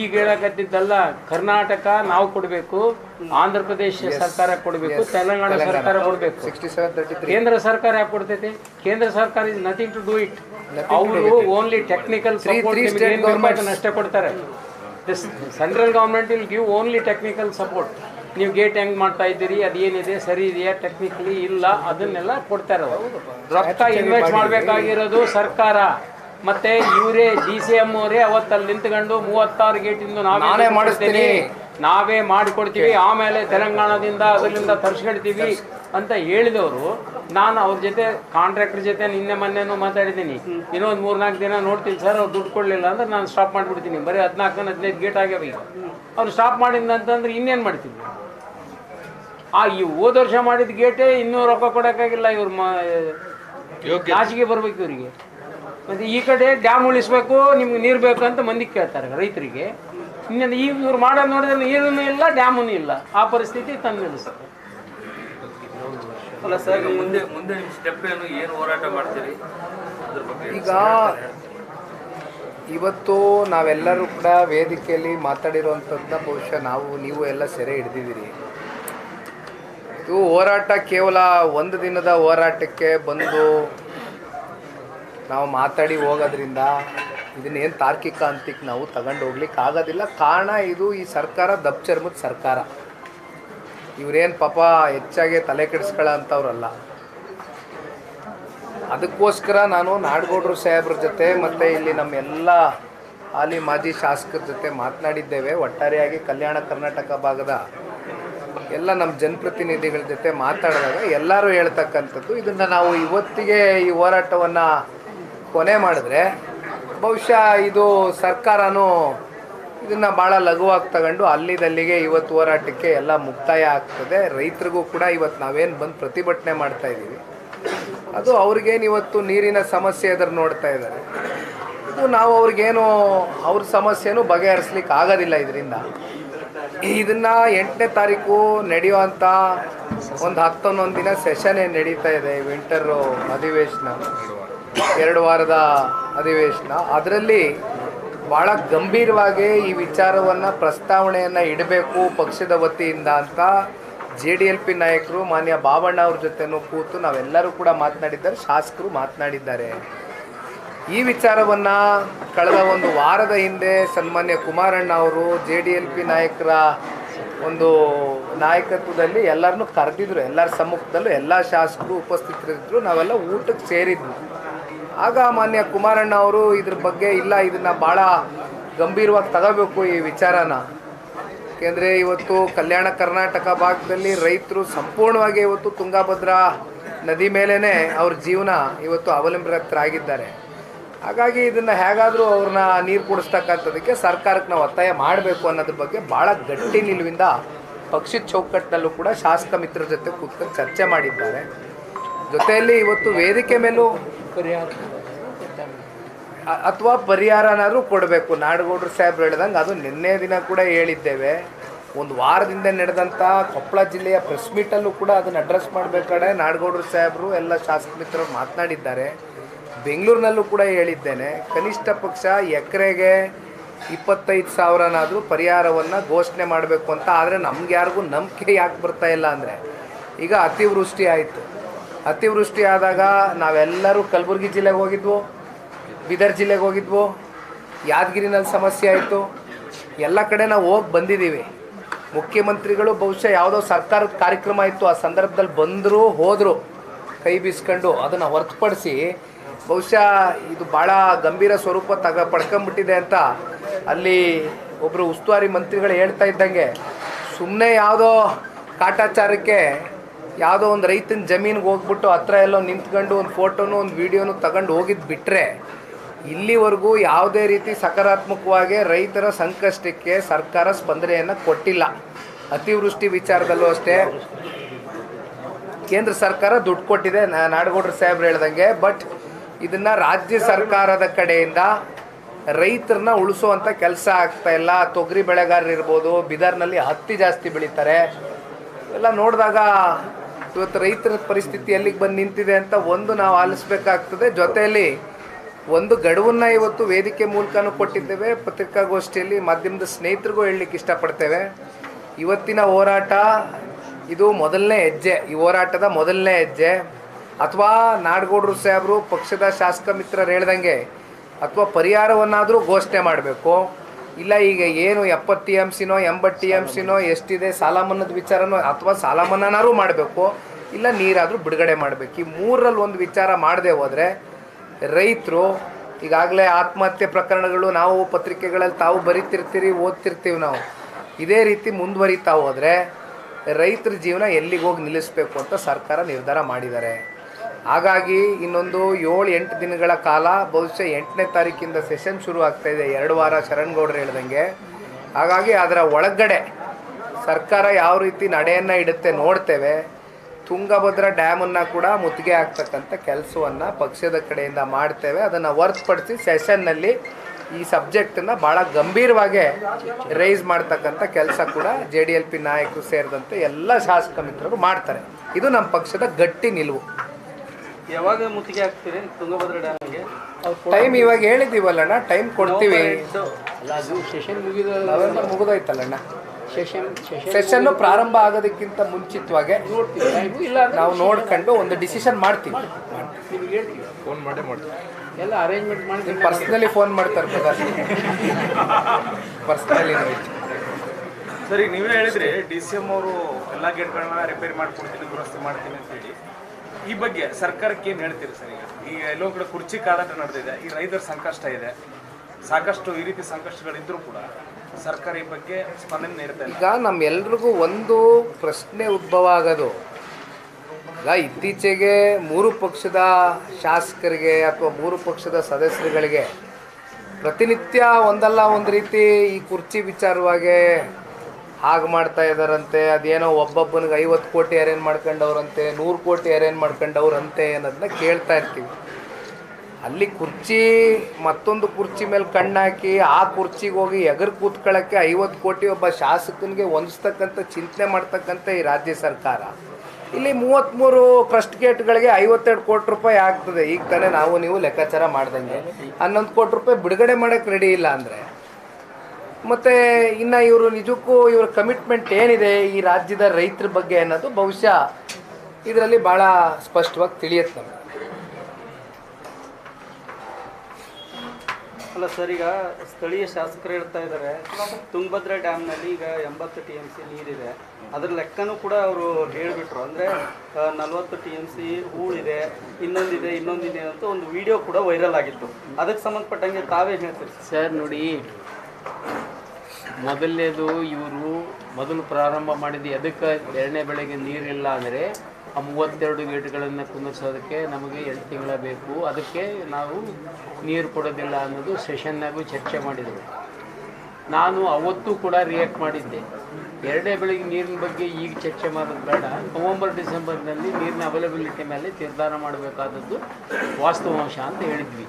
ಈಗ ಹೇಳಕತ್ತಿದ್ದಲ್ಲ ಕರ್ನಾಟಕ ನಾವು ಕೊಡಬೇಕು ಆಂಧ್ರ ಪ್ರದೇಶ ಸರ್ಕಾರ ಕೊಡಬೇಕು ತೆಲಂಗಾಣ ಸರ್ಕಾರ ಕೊಡಬೇಕು. ಕೇಂದ್ರ ಸರ್ಕಾರ ಯಾಕೆ ಕೊಡ್ತೈತಿ? ಕೇಂದ್ರ ಸರ್ಕಾರ is nothing to do it ಅವರು ಓನ್ಲಿ ಟೆಕ್ನಿಕಲ್ ಸಪೋರ್ಟ್. ಅಷ್ಟೇ ಕೊಡ್ತಾರೆ. Central government will give only technical support ನೀವು ಗೇಟ್ ಹೆಂಗ್ ಮಾಡ್ತಾ ಇದ್ದೀರಿ ಅದೇನಿದೆ ಸರಿ ಇದೆಯಾ ಟೆಕ್ನಿಕಲಿ ಇಲ್ಲ ಅದನ್ನೆಲ್ಲ ಕೊಡ್ತಾರೆ ಅವರು ರೊಕ್ಕ ಇನ್ವೆಸ್ಟ್ ಮಾಡಬೇಕಾಗಿರೋದು ಸರ್ಕಾರ. ಮತ್ತೆ ಇವರೇ ಡಿ ಸಿ ಎಂ ಅವರೇ ಅವತ್ತಲ್ಲಿ ನಿಂತ್ಕೊಂಡು ಮೂವತ್ತಾರು ಗೇಟಿಂದ ನಾವೇ ಮಾಡಿಸ್ತೀನಿ. ನಾವೇ ಮಾಡಿಕೊಡ್ತೀವಿ. ಆಮೇಲೆ ತೆಲಂಗಾಣದಿಂದ ಅದರಿಂದ ತರಿಸ್ಕೊಳ್ತೀವಿ ಅಂತ ಹೇಳಿದವರು. ನಾನು ಅವ್ರ ಜೊತೆ ಕಾಂಟ್ರಾಕ್ಟರ್ ಜೊತೆ ನಿನ್ನೆ ಮೊನ್ನೆನೂ ಮಾತಾಡಿದ್ದೀನಿ. ಇನ್ನೊಂದು ಮೂರ್ನಾಲ್ಕು ದಿನ ನೋಡ್ತೀನಿ. ಸರ್ ಅವ್ರು ದುಡ್ಡು ಕೊಡಲಿಲ್ಲ ಅಂದ್ರೆ ನಾನು ಸ್ಟಾಪ್ ಮಾಡಿಬಿಡ್ತೀನಿ. ಬರೀ ಹದಿನಾಲ್ಕು ಹದಿನೈದು ಗೇಟ್ ಆಗ್ಯಾವ ಈಗ. ಅವ್ರು ಸ್ಟಾಪ್ ಮಾಡಿದ ಅಂತಂದ್ರೆ ಇನ್ನೇನು ಮಾಡ್ತೀವಿ ಆ ಈ ಹೋದ ವರ್ಷ ಮಾಡಿದ ಗೇಟೇ ಇನ್ನೂ ರೊಕ್ಕ ಕೊಡೋಕ್ಕಾಗಿಲ್ಲ ಇವ್ರು ಮಾಸಿಗೆ ನಾಚಿಗೆ ಬರ್ಬೇಕು ಇವರಿಗೆ. ಮತ್ತು ಈ ಕಡೆ ಡ್ಯಾಮ್ ಉಳಿಸ್ಬೇಕು ನಿಮ್ಗೆ ನೀರು ಬೇಕು ಅಂತ ಮಂದಿ ಕೇಳ್ತಾರೆ ರೈತರಿಗೆ. ಇನ್ನೊಂದು ಈಗ ಇವ್ರು ಮಾಡೋದು ನೋಡಿದ್ರೆ ನೀರೂ ಇಲ್ಲ ಡ್ಯಾಮೂ ಇಲ್ಲ. ಆ ಪರಿಸ್ಥಿತಿ ತಂದು ನಿಲ್ಲಿಸುತ್ತೆ ಅಲ್ಲ ಸರ್ ಈಗ ಮುಂದೆ ಮುಂದೆ ನಿಮ್ಮ ಸ್ಟೆಪ್ ಏನು ಏನು ಹೋರಾಟ ಮಾಡ್ತೀರಿ? ಈಗ ಇವತ್ತು ನಾವೆಲ್ಲರೂ ಕೂಡ ವೇದಿಕೆಯಲ್ಲಿ ಮಾತಾಡಿರುವಂಥದ್ದನ್ನ ಬಹುಶಃ ನಾವು ನೀವು ಎಲ್ಲ ಸೆರೆ ಹಿಡಿದಿದ್ದೀರಿ. ಇದು ಹೋರಾಟ ಕೇವಲ ಒಂದು ದಿನದ ಹೋರಾಟಕ್ಕೆ ಬಂದು ನಾವು ಮಾತಾಡಿ ಹೋಗೋದ್ರಿಂದ ಇದನ್ನೇನು ತಾರ್ಕಿಕ ಅಂತಿಕ್ ನಾವು ತಗೊಂಡು ಹೋಗ್ಲಿಕ್ಕೆ ಆಗೋದಿಲ್ಲ. ಕಾರಣ ಇದು ಈ ಸರ್ಕಾರ ದಪ್ಚರ್ಮದ ಸರ್ಕಾರ. ಇವರೇನು ಪಾಪ ಹೆಚ್ಚಾಗಿ ತಲೆ ಕೆಡಿಸ್ಕೊಳ್ಳೋ ಅಂಥವ್ರಲ್ಲ ಅದಕ್ಕೋಸ್ಕರ ನಾನು ನಾಡಗೌಡರು ಸಾಹೇಬ್ರ ಜೊತೆ ಮತ್ತು ಇಲ್ಲಿ ನಮ್ಮ ಎಲ್ಲ ಹಾಲಿ ಮಾಜಿ ಶಾಸಕರ ಜೊತೆ ಮಾತನಾಡಿದ್ದೇವೆ. ಒಟ್ಟಾರೆಯಾಗಿ ಕಲ್ಯಾಣ ಕರ್ನಾಟಕ ಭಾಗದ ಎಲ್ಲ ನಮ್ಮ ಜನಪ್ರತಿನಿಧಿಗಳ ಜೊತೆ ಮಾತಾಡಿದಾಗ ಎಲ್ಲರೂ ಹೇಳ್ತಕ್ಕಂಥದ್ದು. ಇದನ್ನು ನಾವು ಇವತ್ತಿಗೆ ಈ ಹೋರಾಟವನ್ನು ಕೊನೆ ಮಾಡಿದ್ರೆ ಬಹುಶಃ ಇದು ಸರ್ಕಾರನೂ ಇದನ್ನು ಭಾಳ ಲಘುವಾಗಿ ತಗೊಂಡು ಅಲ್ಲಿದಲ್ಲಿಗೆ ಇವತ್ತು ಹೋರಾಟಕ್ಕೆ ಎಲ್ಲ ಮುಕ್ತಾಯ ಆಗ್ತದೆ. ರೈತರಿಗೂ ಕೂಡ ಇವತ್ತು ನಾವೇನು ಬಂದು ಪ್ರತಿಭಟನೆ ಮಾಡ್ತಾ ಇದ್ದೀವಿ. ಅದು ಅವ್ರಿಗೇನು ಇವತ್ತು ನೀರಿನ ಸಮಸ್ಯೆ ಎದುರು ನೋಡ್ತಾ ಇದ್ದಾರೆ. ಇದು ನಾವು ಅವ್ರಿಗೇನು ಅವ್ರ ಸಮಸ್ಯೆನೂ ಬಗೆಹರಿಸ್ಲಿಕ್ಕೆ ಆಗೋದಿಲ್ಲ ಇದರಿಂದ. ಇದನ್ನು ಎಂಟನೇ ತಾರೀಕು ನಡೆಯುವಂಥ ಒಂದು ಹತ್ತೊಂದೊಂದು ದಿನ ಸೆಷನ್ ಏನು ನಡೀತಾ ಇದೆ ವಿಂಟರು ಅಧಿವೇಶನ. ಎರಡು ವಾರದ ಅಧಿವೇಶನ. ಅದರಲ್ಲಿ ಭಾಳ ಗಂಭೀರವಾಗಿ ಈ ವಿಚಾರವನ್ನು ಪ್ರಸ್ತಾವನೆಯನ್ನು ಇಡಬೇಕು ಪಕ್ಷದ ವತಿಯಿಂದ ಅಂತ ಜೆ ಡಿ ಎಲ್ ಪಿ ನಾಯಕರು, ಮಾನ್ಯ ಬಾಬಣ್ಣ ಅವ್ರ ಜೊತೆನೂ ಕೂತು ನಾವೆಲ್ಲರೂ ಕೂಡ ಮಾತನಾಡಿದ್ದಾರೆ, ಶಾಸಕರು ಮಾತನಾಡಿದ್ದಾರೆ. ಈ ವಿಚಾರವನ್ನು ಕಳೆದ ಒಂದು ವಾರದ ಹಿಂದೆ ಸನ್ಮಾನ್ಯ ಕುಮಾರಣ್ಣ ಅವರು, ಜೆ ಡಿ ಎಲ್ ಪಿ ನಾಯಕರ ಒಂದು ನಾಯಕತ್ವದಲ್ಲಿ ಎಲ್ಲರನ್ನೂ ಕರೆದಿದ್ರು, ಎಲ್ಲರ ಸಮ್ಮುಖದಲ್ಲೂ ಎಲ್ಲ ಶಾಸಕರು ಉಪಸ್ಥಿತರಿದ್ದರು ನಾವೆಲ್ಲ ಊಟಕ್ಕೆ ಸೇರಿದ್ವಿ. ಆಗ ಮಾನ್ಯ ಕುಮಾರಣ್ಣ ಅವರು ಇದ್ರ ಬಗ್ಗೆ ಇಲ್ಲ, ಇದನ್ನು ಭಾಳ ಗಂಭೀರವಾಗಿ ತಗೋಬೇಕು ಈ ವಿಚಾರನ. ಏಕೆಂದರೆ ಇವತ್ತು ಕಲ್ಯಾಣ ಕರ್ನಾಟಕ ಭಾಗದಲ್ಲಿ ರೈತರು ಸಂಪೂರ್ಣವಾಗಿ ಇವತ್ತು ತುಂಗಭದ್ರಾ ನದಿ ಮೇಲೇ ಅವ್ರ ಜೀವನ ಇವತ್ತು ಅವಲಂಬಿತರಾಗಿದ್ದಾರೆ. ಹಾಗಾಗಿ ಇದನ್ನು ಹೇಗಾದರೂ ಅವ್ರನ್ನ ನೀರು ಕುಡಿಸ್ತಕ್ಕಂಥದ್ದಕ್ಕೆ ಸರ್ಕಾರಕ್ಕೆ ನಾವು ಒತ್ತಾಯ ಮಾಡಬೇಕು ಅನ್ನೋದ್ರ ಬಗ್ಗೆ ಭಾಳ ಗಟ್ಟಿ ನಿಲುವಿಂದ ಪಕ್ಷಿ ಚೌಕಟ್ಟಿನಲ್ಲೂ ಕೂಡ ಶಾಸಕ ಮಿತ್ರರ ಜೊತೆ ಕೂತ್ಕೊಂಡು ಚರ್ಚೆ ಮಾಡಿದ್ದಾರೆ. ಜೊತೆಯಲ್ಲಿ ಇವತ್ತು ವೇದಿಕೆ ಮೇಲೂ ಪರಿಹಾರ ಅಥವಾ ಪರಿಹಾರನಾದ್ರೂ ಕೊಡಬೇಕು. ನಾಡಗೌಡರು ಸಾಹೇಬ್ರು ಹೇಳಿದಂಗೆ ಅದು ನಿನ್ನೆ ದಿನ ಕೂಡ ಹೇಳಿದ್ದೇವೆ. ಒಂದು ವಾರದಿಂದ ನಡೆದಂಥ ಕೊಪ್ಪಳ ಜಿಲ್ಲೆಯ ಪ್ರೆಸ್ ಮೀಟಲ್ಲೂ ಕೂಡ ಅದನ್ನು ಅಡ್ರೆಸ್ ಮಾಡಬೇಕಾದ್ರೆ ನಾಡಗೌಡರು ಸಾಹೇಬರು ಎಲ್ಲ ಶಾಸಕ ಮಿತ್ರರು ಮಾತನಾಡಿದ್ದಾರೆ. ಬೆಂಗಳೂರಿನಲ್ಲೂ ಕೂಡ ಹೇಳಿದ್ದೇನೆ. ಕನಿಷ್ಠ ಪಕ್ಷ ಎಕರೆಗೆ ಇಪ್ಪತ್ತೈದು ಸಾವಿರನಾದರೂ ಪರಿಹಾರವನ್ನು ಘೋಷಣೆ ಮಾಡಬೇಕು ಅಂತ. ಆದರೆ ನಮ್ಗೆ ಯಾರಿಗೂ ನಂಬಿಕೆ ಯಾಕೆ ಬರ್ತಾ ಇಲ್ಲ ಅಂದರೆ ಈಗ ಅತಿವೃಷ್ಟಿ ಆಯಿತು. ಅತಿವೃಷ್ಟಿ ಆದಾಗ ನಾವೆಲ್ಲರೂ ಕಲಬುರಗಿ ಜಿಲ್ಲೆಗೆ ಹೋಗಿದ್ವು, ಬೀದರ್ ಜಿಲ್ಲೆಗೆ ಹೋಗಿದ್ವು, ಯಾದಗಿರಿನಲ್ಲಿ ಸಮಸ್ಯೆ ಆಯಿತು. ಎಲ್ಲ ಕಡೆ ನಾವು ಹೋಗಿ ಬಂದಿದ್ದೀವಿ. ಮುಖ್ಯಮಂತ್ರಿಗಳು ಬಹುಶಃ ಯಾವುದೋ ಸರ್ಕಾರದ ಕಾರ್ಯಕ್ರಮ ಇತ್ತು, ಆ ಸಂದರ್ಭದಲ್ಲಿ ಬಂದರು ಹೋದರು. ಕೈ ಬೀಸ್ಕೊಂಡು ಅದನ್ನು ಹೊರತುಪಡಿಸಿ ಬಹುಶಃ ಇದು ಭಾಳ ಗಂಭೀರ ಸ್ವರೂಪ ತಗ ಪಡ್ಕೊಂಬಿಟ್ಟಿದೆ ಅಂತ ಅಲ್ಲಿ ಒಬ್ಬರು ಉಸ್ತುವಾರಿ ಮಂತ್ರಿಗಳು ಹೇಳ್ತಾ ಇದ್ದಂಗೆ ಸುಮ್ಮನೆ ಯಾವುದೋ ಕಾಟಾಚಾರಕ್ಕೆ ಯಾವುದೋ ಒಂದು ರೈತನ ಜಮೀನಿಗೆ ಹೋಗ್ಬಿಟ್ಟು ಹತ್ರ ಎಲ್ಲೋ ನಿಂತ್ಕೊಂಡು ಒಂದು ಫೋಟೋನು ಒಂದು ವೀಡಿಯೋನು ತಗೊಂಡು ಹೋಗಿದ್ದು ಬಿಟ್ಟರೆ ಇಲ್ಲಿವರೆಗೂ ಯಾವುದೇ ರೀತಿ ಸಕಾರಾತ್ಮಕವಾಗಿ ರೈತರ ಸಂಕಷ್ಟಕ್ಕೆ ಸರ್ಕಾರ ಸ್ಪಂದನೆಯನ್ನು ಕೊಟ್ಟಿಲ್ಲ. ಅತಿವೃಷ್ಟಿ ವಿಚಾರದಲ್ಲೂ ಅಷ್ಟೇ ಕೇಂದ್ರ ಸರ್ಕಾರ ದುಡ್ಡು ಕೊಟ್ಟಿದೆ ನಾಡಗೌಡ್ರ ಸಾಹೇಬ್ರು ಹೇಳ್ದಂಗೆ, ಬಟ್ ಇದನ್ನು ರಾಜ್ಯ ಸರ್ಕಾರದ ಕಡೆಯಿಂದ ರೈತರನ್ನ ಉಳಿಸುವಂಥ ಕೆಲಸ ಆಗ್ತಾ ಇಲ್ಲ. ತೊಗರಿ ಬೆಳೆಗಾರರು ಇರ್ಬೋದು ಬಿದರ್ನಲ್ಲಿ ಹತ್ತಿ ಜಾಸ್ತಿ ಬೆಳೀತಾರೆ. ಎಲ್ಲ ನೋಡಿದಾಗ ಇವತ್ತು ರೈತರ ಪರಿಸ್ಥಿತಿ ಎಲ್ಲಿಗೆ ಬಂದು ನಿಂತಿದೆ ಅಂತ ಒಂದು ನಾವು ಆಲಿಸ್ಬೇಕಾಗ್ತದೆ. ಜೊತೆಯಲ್ಲಿ ಒಂದು ಗಡುವನ್ನು ಇವತ್ತು ವೇದಿಕೆ ಮೂಲಕನೂ ಕೊಟ್ಟಿದ್ದೇವೆ. ಪತ್ರಿಕಾಗೋಷ್ಠಿಯಲ್ಲಿ ಮಾಧ್ಯಮದ ಸ್ನೇಹಿತರಿಗೂ ಹೇಳಲಿಕ್ಕೆ ಇಷ್ಟಪಡ್ತೇವೆ. ಇವತ್ತಿನ ಹೋರಾಟ, ಇದು ಮೊದಲನೇ ಹೆಜ್ಜೆ. ಈ ಹೋರಾಟದ ಮೊದಲನೇ ಹೆಜ್ಜೆ. ಅಥವಾ ನಾಡಗೌಡರು ಸಾಹೇಬರು, ಪಕ್ಷದ ಶಾಸಕ ಮಿತ್ರರು ಹೇಳ್ದಂಗೆ, ಅಥವಾ ಪರಿಹಾರವನ್ನಾದರೂ ಘೋಷಣೆ ಮಾಡಬೇಕು. ಇಲ್ಲ, ಈಗ ಏನು ಎಪ್ಪತ್ತು ಟಿ ಎಂ ಸಿನೋ, ಎಂಬತ್ತು ಟಿ ಎಂ ಸಿನೋ, ಎಷ್ಟಿದೆ ಸಾಲ ಮನ್ನದ ವಿಚಾರನೋ ಅಥವಾ ಸಾಲ ಮನ್ನಾನಾದ್ರೂ ಮಾಡಬೇಕು, ಇಲ್ಲ ನೀರಾದರೂ ಬಿಡುಗಡೆ ಮಾಡಬೇಕು. ಈ ಮೂರರಲ್ಲಿ ಒಂದು ವಿಚಾರ ಮಾಡದೆ ಹೋದರೆ ರೈತರು ಈಗಾಗಲೇ ಆತ್ಮಹತ್ಯೆ ಪ್ರಕರಣಗಳು ನಾವು ಪತ್ರಿಕೆಗಳಲ್ಲಿ ತಾವು ಬರಿತಿರ್ತೀರಿ, ಓದ್ತಿರ್ತೀವಿ ನಾವು. ಇದೇ ರೀತಿ ಮುಂದುವರಿತಾ ಹೋದರೆ ರೈತರ ಜೀವನ ಎಲ್ಲಿಗೆ ಹೋಗಿ ನಿಲ್ಲಿಸಬೇಕು ಅಂತ ಸರ್ಕಾರ ನಿರ್ಧಾರ ಮಾಡಿದ್ದಾರೆ. ಹಾಗಾಗಿ ಇನ್ನೊಂದು ಏಳು ಎಂಟು ದಿನಗಳ ಕಾಲ, ಬಹುಶಃ ಎಂಟನೇ ತಾರೀಕಿಂದ ಸೆಷನ್ ಶುರು ಆಗ್ತಾ ಇದೆ. ಎರಡು ವಾರ ಶರಣ್ಗೌಡರು ಹೇಳ್ದಂಗೆ. ಹಾಗಾಗಿ ಅದರ ಒಳಗಡೆ ಸರ್ಕಾರ ಯಾವ ರೀತಿ ನಡೆಯನ್ನು ಇಡುತ್ತೆ ನೋಡ್ತೇವೆ. ತುಂಗಭದ್ರಾ ಡ್ಯಾಮನ್ನು ಕೂಡ ಮುತ್ತಿಗೆ ಆಗ್ತಕ್ಕಂಥ ಕೆಲಸವನ್ನು ಪಕ್ಷದ ಕಡೆಯಿಂದ ಮಾಡ್ತೇವೆ. ಅದನ್ನು ಹೊರತುಪಡಿಸಿ ಸೆಷನ್ನಲ್ಲಿ ಈ ಸಬ್ಜೆಕ್ಟನ್ನು ಭಾಳ ಗಂಭೀರವಾಗಿ ರೈಸ್ ಮಾಡ್ತಕ್ಕಂಥ ಕೆಲಸ ಕೂಡ ಜೆ ಡಿ ಎಲ್ ಪಿ ನಾಯಕರು ಸೇರಿದಂತೆ ಎಲ್ಲ ಶಾಸಕ ಮಿತ್ರರು ಮಾಡ್ತಾರೆ. ಇದು ನಮ್ಮ ಪಕ್ಷದ ಗಟ್ಟಿ ನಿಲುವು. ಯಾವಾಗ ಮುತ್ತಿಗೆ ಹಾಕ್ತೀರಿ? ತುಂಗಭದ್ರಾ ಡ್ಯಾಮ್ಗೆ ಟೈಮ್ ಇವಾಗ ಹೇಳಿದ್ದೀವಲ್ಲಣ್ಣ ಟೈಮ್ ಕೊಡ್ತೀವಿ. ಅಲ್ಲ ಅದು ಸೆಷನ್ ಮುಗಿದ ನವೆಂಬರ್ ಮುಗಿದೋಯ್ತಲ್ಲಣ್ಣ ಸೆಷನ್ ಸೆಷನ್ ಸೆಷನ್ನು ಪ್ರಾರಂಭ ಆಗೋದಕ್ಕಿಂತ ಮುಂಚಿತವಾಗಿ ನೋಡ್ತೀವಿ. ಟೈಮು ಇಲ್ಲ ನಾವು ನೋಡ್ಕೊಂಡು ಒಂದು ಡಿಸಿಷನ್ ಮಾಡ್ತೀವಿ. ನಿಮ್ಗೆ ಹೇಳ್ತೀವಿ. ಫೋನ್ ಮಾಡೇ ಮಾಡ್ತೀವಿ. ಎಲ್ಲ ಅರೇಂಜ್ಮೆಂಟ್ ಮಾಡ್ತೀವಿ. ಪರ್ಸ್ನಲಿ ಫೋನ್ ಮಾಡ್ತಾರೆ ಬ್ರದರ್ ಪರ್ಸ್ನಲಿ ಸರಿ ಈಗ ನೀವೇ ಹೇಳಿದ್ರಿ ಡಿ ಸಿ ಎಂ ಅವರು ಎಲ್ಲ ಗೇಟ್ಗಳನ್ನ ರಿಪೇರಿ ಮಾಡ್ಕೊಡ್ತೀನಿ ದುರಸ್ತಿ ಮಾಡ್ತೀನಿ ಅಂತ ಹೇಳಿ. ಈ ಬಗ್ಗೆ ಸರ್ಕಾರಕ್ಕೆ ಏನು ಹೇಳ್ತೀರಿ ಸರ್ ಈಗ? ಈ ಎಲ್ಲೋ ಕಡೆ ಕುರ್ಚಿ ಕಾದಾಟ ನಡೆದಿದೆ. ಈ ರೈತರ ಸಂಕಷ್ಟ ಇದೆ. ಸಾಕಷ್ಟು ಈ ರೀತಿ ಸಂಕಷ್ಟಗಳಿದ್ರೂ ಕೂಡ ಸರ್ಕಾರ ಈ ಬಗ್ಗೆ ಸ್ಪಂದನೆ ನೀಡುತ್ತೆ ಈಗ ನಮ್ಮೆಲ್ರಿಗೂ ಒಂದು ಪ್ರಶ್ನೆ ಉದ್ಭವ ಆಗೋದು. ಈಗ ಇತ್ತೀಚೆಗೆ ಮೂರು ಪಕ್ಷದ ಶಾಸಕರಿಗೆ ಅಥವಾ ಮೂರು ಪಕ್ಷದ ಸದಸ್ಯರುಗಳಿಗೆ ಪ್ರತಿನಿತ್ಯ ಒಂದಲ್ಲ ಒಂದು ರೀತಿ ಈ ಕುರ್ಚಿ ವಿಚಾರವಾಗಿ ಹಾಗೆ ಮಾಡ್ತಾ ಇದ್ದಾರಂತೆ ಅದೇನೋ ಒಬ್ಬೊಬ್ಬನಿಗೆ ಐವತ್ತು ಕೋಟಿ ಅರೇಂಜ್ ಮಾಡ್ಕೊಂಡವ್ರಂತೆ, ನೂರು ಕೋಟಿ ಅರೇಂಜ್ ಮಾಡ್ಕೊಂಡವ್ರಂತೆ ಅನ್ನೋದನ್ನ ಕೇಳ್ತಾ ಇರ್ತೀವಿ. ಅಲ್ಲಿ ಕುರ್ಚಿ, ಮತ್ತೊಂದು ಕುರ್ಚಿ ಮೇಲೆ ಕಣ್ಣಾಕಿ, ಆ ಕುರ್ಚಿಗೆ ಹೋಗಿ ಎಗರ್ ಕೂತ್ಕೊಳ್ಳೋಕ್ಕೆ ಐವತ್ತು ಕೋಟಿ ಒಬ್ಬ ಶಾಸಕನಿಗೆ ಹೊಂದಿಸ್ತಕ್ಕಂಥ ಚಿಂತನೆ ಮಾಡ್ತಕ್ಕಂಥ ಈ ರಾಜ್ಯ ಸರ್ಕಾರ. ಇಲ್ಲಿ ಮೂವತ್ತ್ಮೂರು ಕ್ರಸ್ಟ್ ಗೇಟ್ಗಳಿಗೆ ಐವತ್ತೆರಡು ಕೋಟಿ ರೂಪಾಯಿ ಆಗ್ತದೆ. ಈಗ ತಾನೇ ನಾವು ನೀವು ಲೆಕ್ಕಾಚಾರ ಮಾಡ್ದಂಗೆ. ಹನ್ನೊಂದು ಕೋಟಿ ರೂಪಾಯಿ ಬಿಡುಗಡೆ ಮಾಡೋಕ್ಕೆ ರೆಡಿ ಇಲ್ಲ ಅಂದರೆ. ಮತ್ತು ಇನ್ನು ಇವರು ನಿಜಕ್ಕೂ ಇವರ ಕಮಿಟ್ಮೆಂಟ್ ಏನಿದೆ ಈ ರಾಜ್ಯದ ರೈತರ ಬಗ್ಗೆ ಅನ್ನೋದು ಬಹುಶಃ ಇದರಲ್ಲಿ ಭಾಳ ಸ್ಪಷ್ಟವಾಗಿ ತಿಳಿಯುತ್ತೆ ನಮಗೆ. ಅಲ್ಲ ಸರ್ ಈಗ ಸ್ಥಳೀಯ ಶಾಸಕರು ಹೇಳ್ತಾ ಇದ್ದಾರೆ ತುಂಗಭದ್ರಾ ಡ್ಯಾಮ್ನಲ್ಲಿ ಈಗ ಎಂಬತ್ತು ಟಿ ಎಂ ಸಿ ನೀರಿದೆ. ಅದ್ರ ಲೆಕ್ಕನೂ ಕೂಡ ಅವರು ಹೇಳಿಬಿಟ್ರು. ಅಂದರೆ ನಲವತ್ತು ಟಿ ಎಂ ಸಿ ಹೂಳಿದೆ ಇನ್ನೊಂದಿದೆ ಇನ್ನೊಂದಿದೆ ಅಂತ ಒಂದು ವಿಡಿಯೋ ಕೂಡ ವೈರಲ್ ಆಗಿತ್ತು. ಅದಕ್ಕೆ ಸಂಬಂಧಪಟ್ಟಂಗೆ ತಾವೇ ಹೇಳ್ತೀರಿ? ಸರ್ ಸರ್ ನೋಡಿ ಮೊದಲನೇದು ಇವರು ಮೊದಲು ಪ್ರಾರಂಭ ಮಾಡಿದ್ದು ಎದಕ್ಕೆ ಎರಡನೇ ಬೆಳೆಗೆ ನೀರಿಲ್ಲ ಅಂದರೆ ಆ ಮೂವತ್ತೆರಡು ಗೇಟ್ಗಳನ್ನು ಕುಂದಿರ್ಸೋದಕ್ಕೆ ನಮಗೆ ಎರಡು ತಿಂಗಳ ಬೇಕು. ಅದಕ್ಕೆ ನಾವು ನೀರು ಕೊಡೋದಿಲ್ಲ ಅನ್ನೋದು ಸೆಷನ್ನಾಗೂ ಚರ್ಚೆ ಮಾಡಿದರು. ನಾನು ಅವತ್ತು ಕೂಡ ರಿಯಾಕ್ಟ್ ಮಾಡಿದ್ದೆ. ಎರಡನೇ ಬೆಳೆಗೆ ನೀರಿನ ಬಗ್ಗೆ ಈಗ ಚರ್ಚೆ ಮಾಡೋದು ಬೇಡ. ನವಂಬರ್, ಡಿಸೆಂಬರ್ನಲ್ಲಿ ನೀರಿನ ಅವೈಲಬಿಲಿಟಿ ಮೇಲೆ ನಿರ್ಧಾರ ಮಾಡಬೇಕಾದದ್ದು ವಾಸ್ತವಾಂಶ ಅಂತ ಹೇಳಿದ್ವಿ.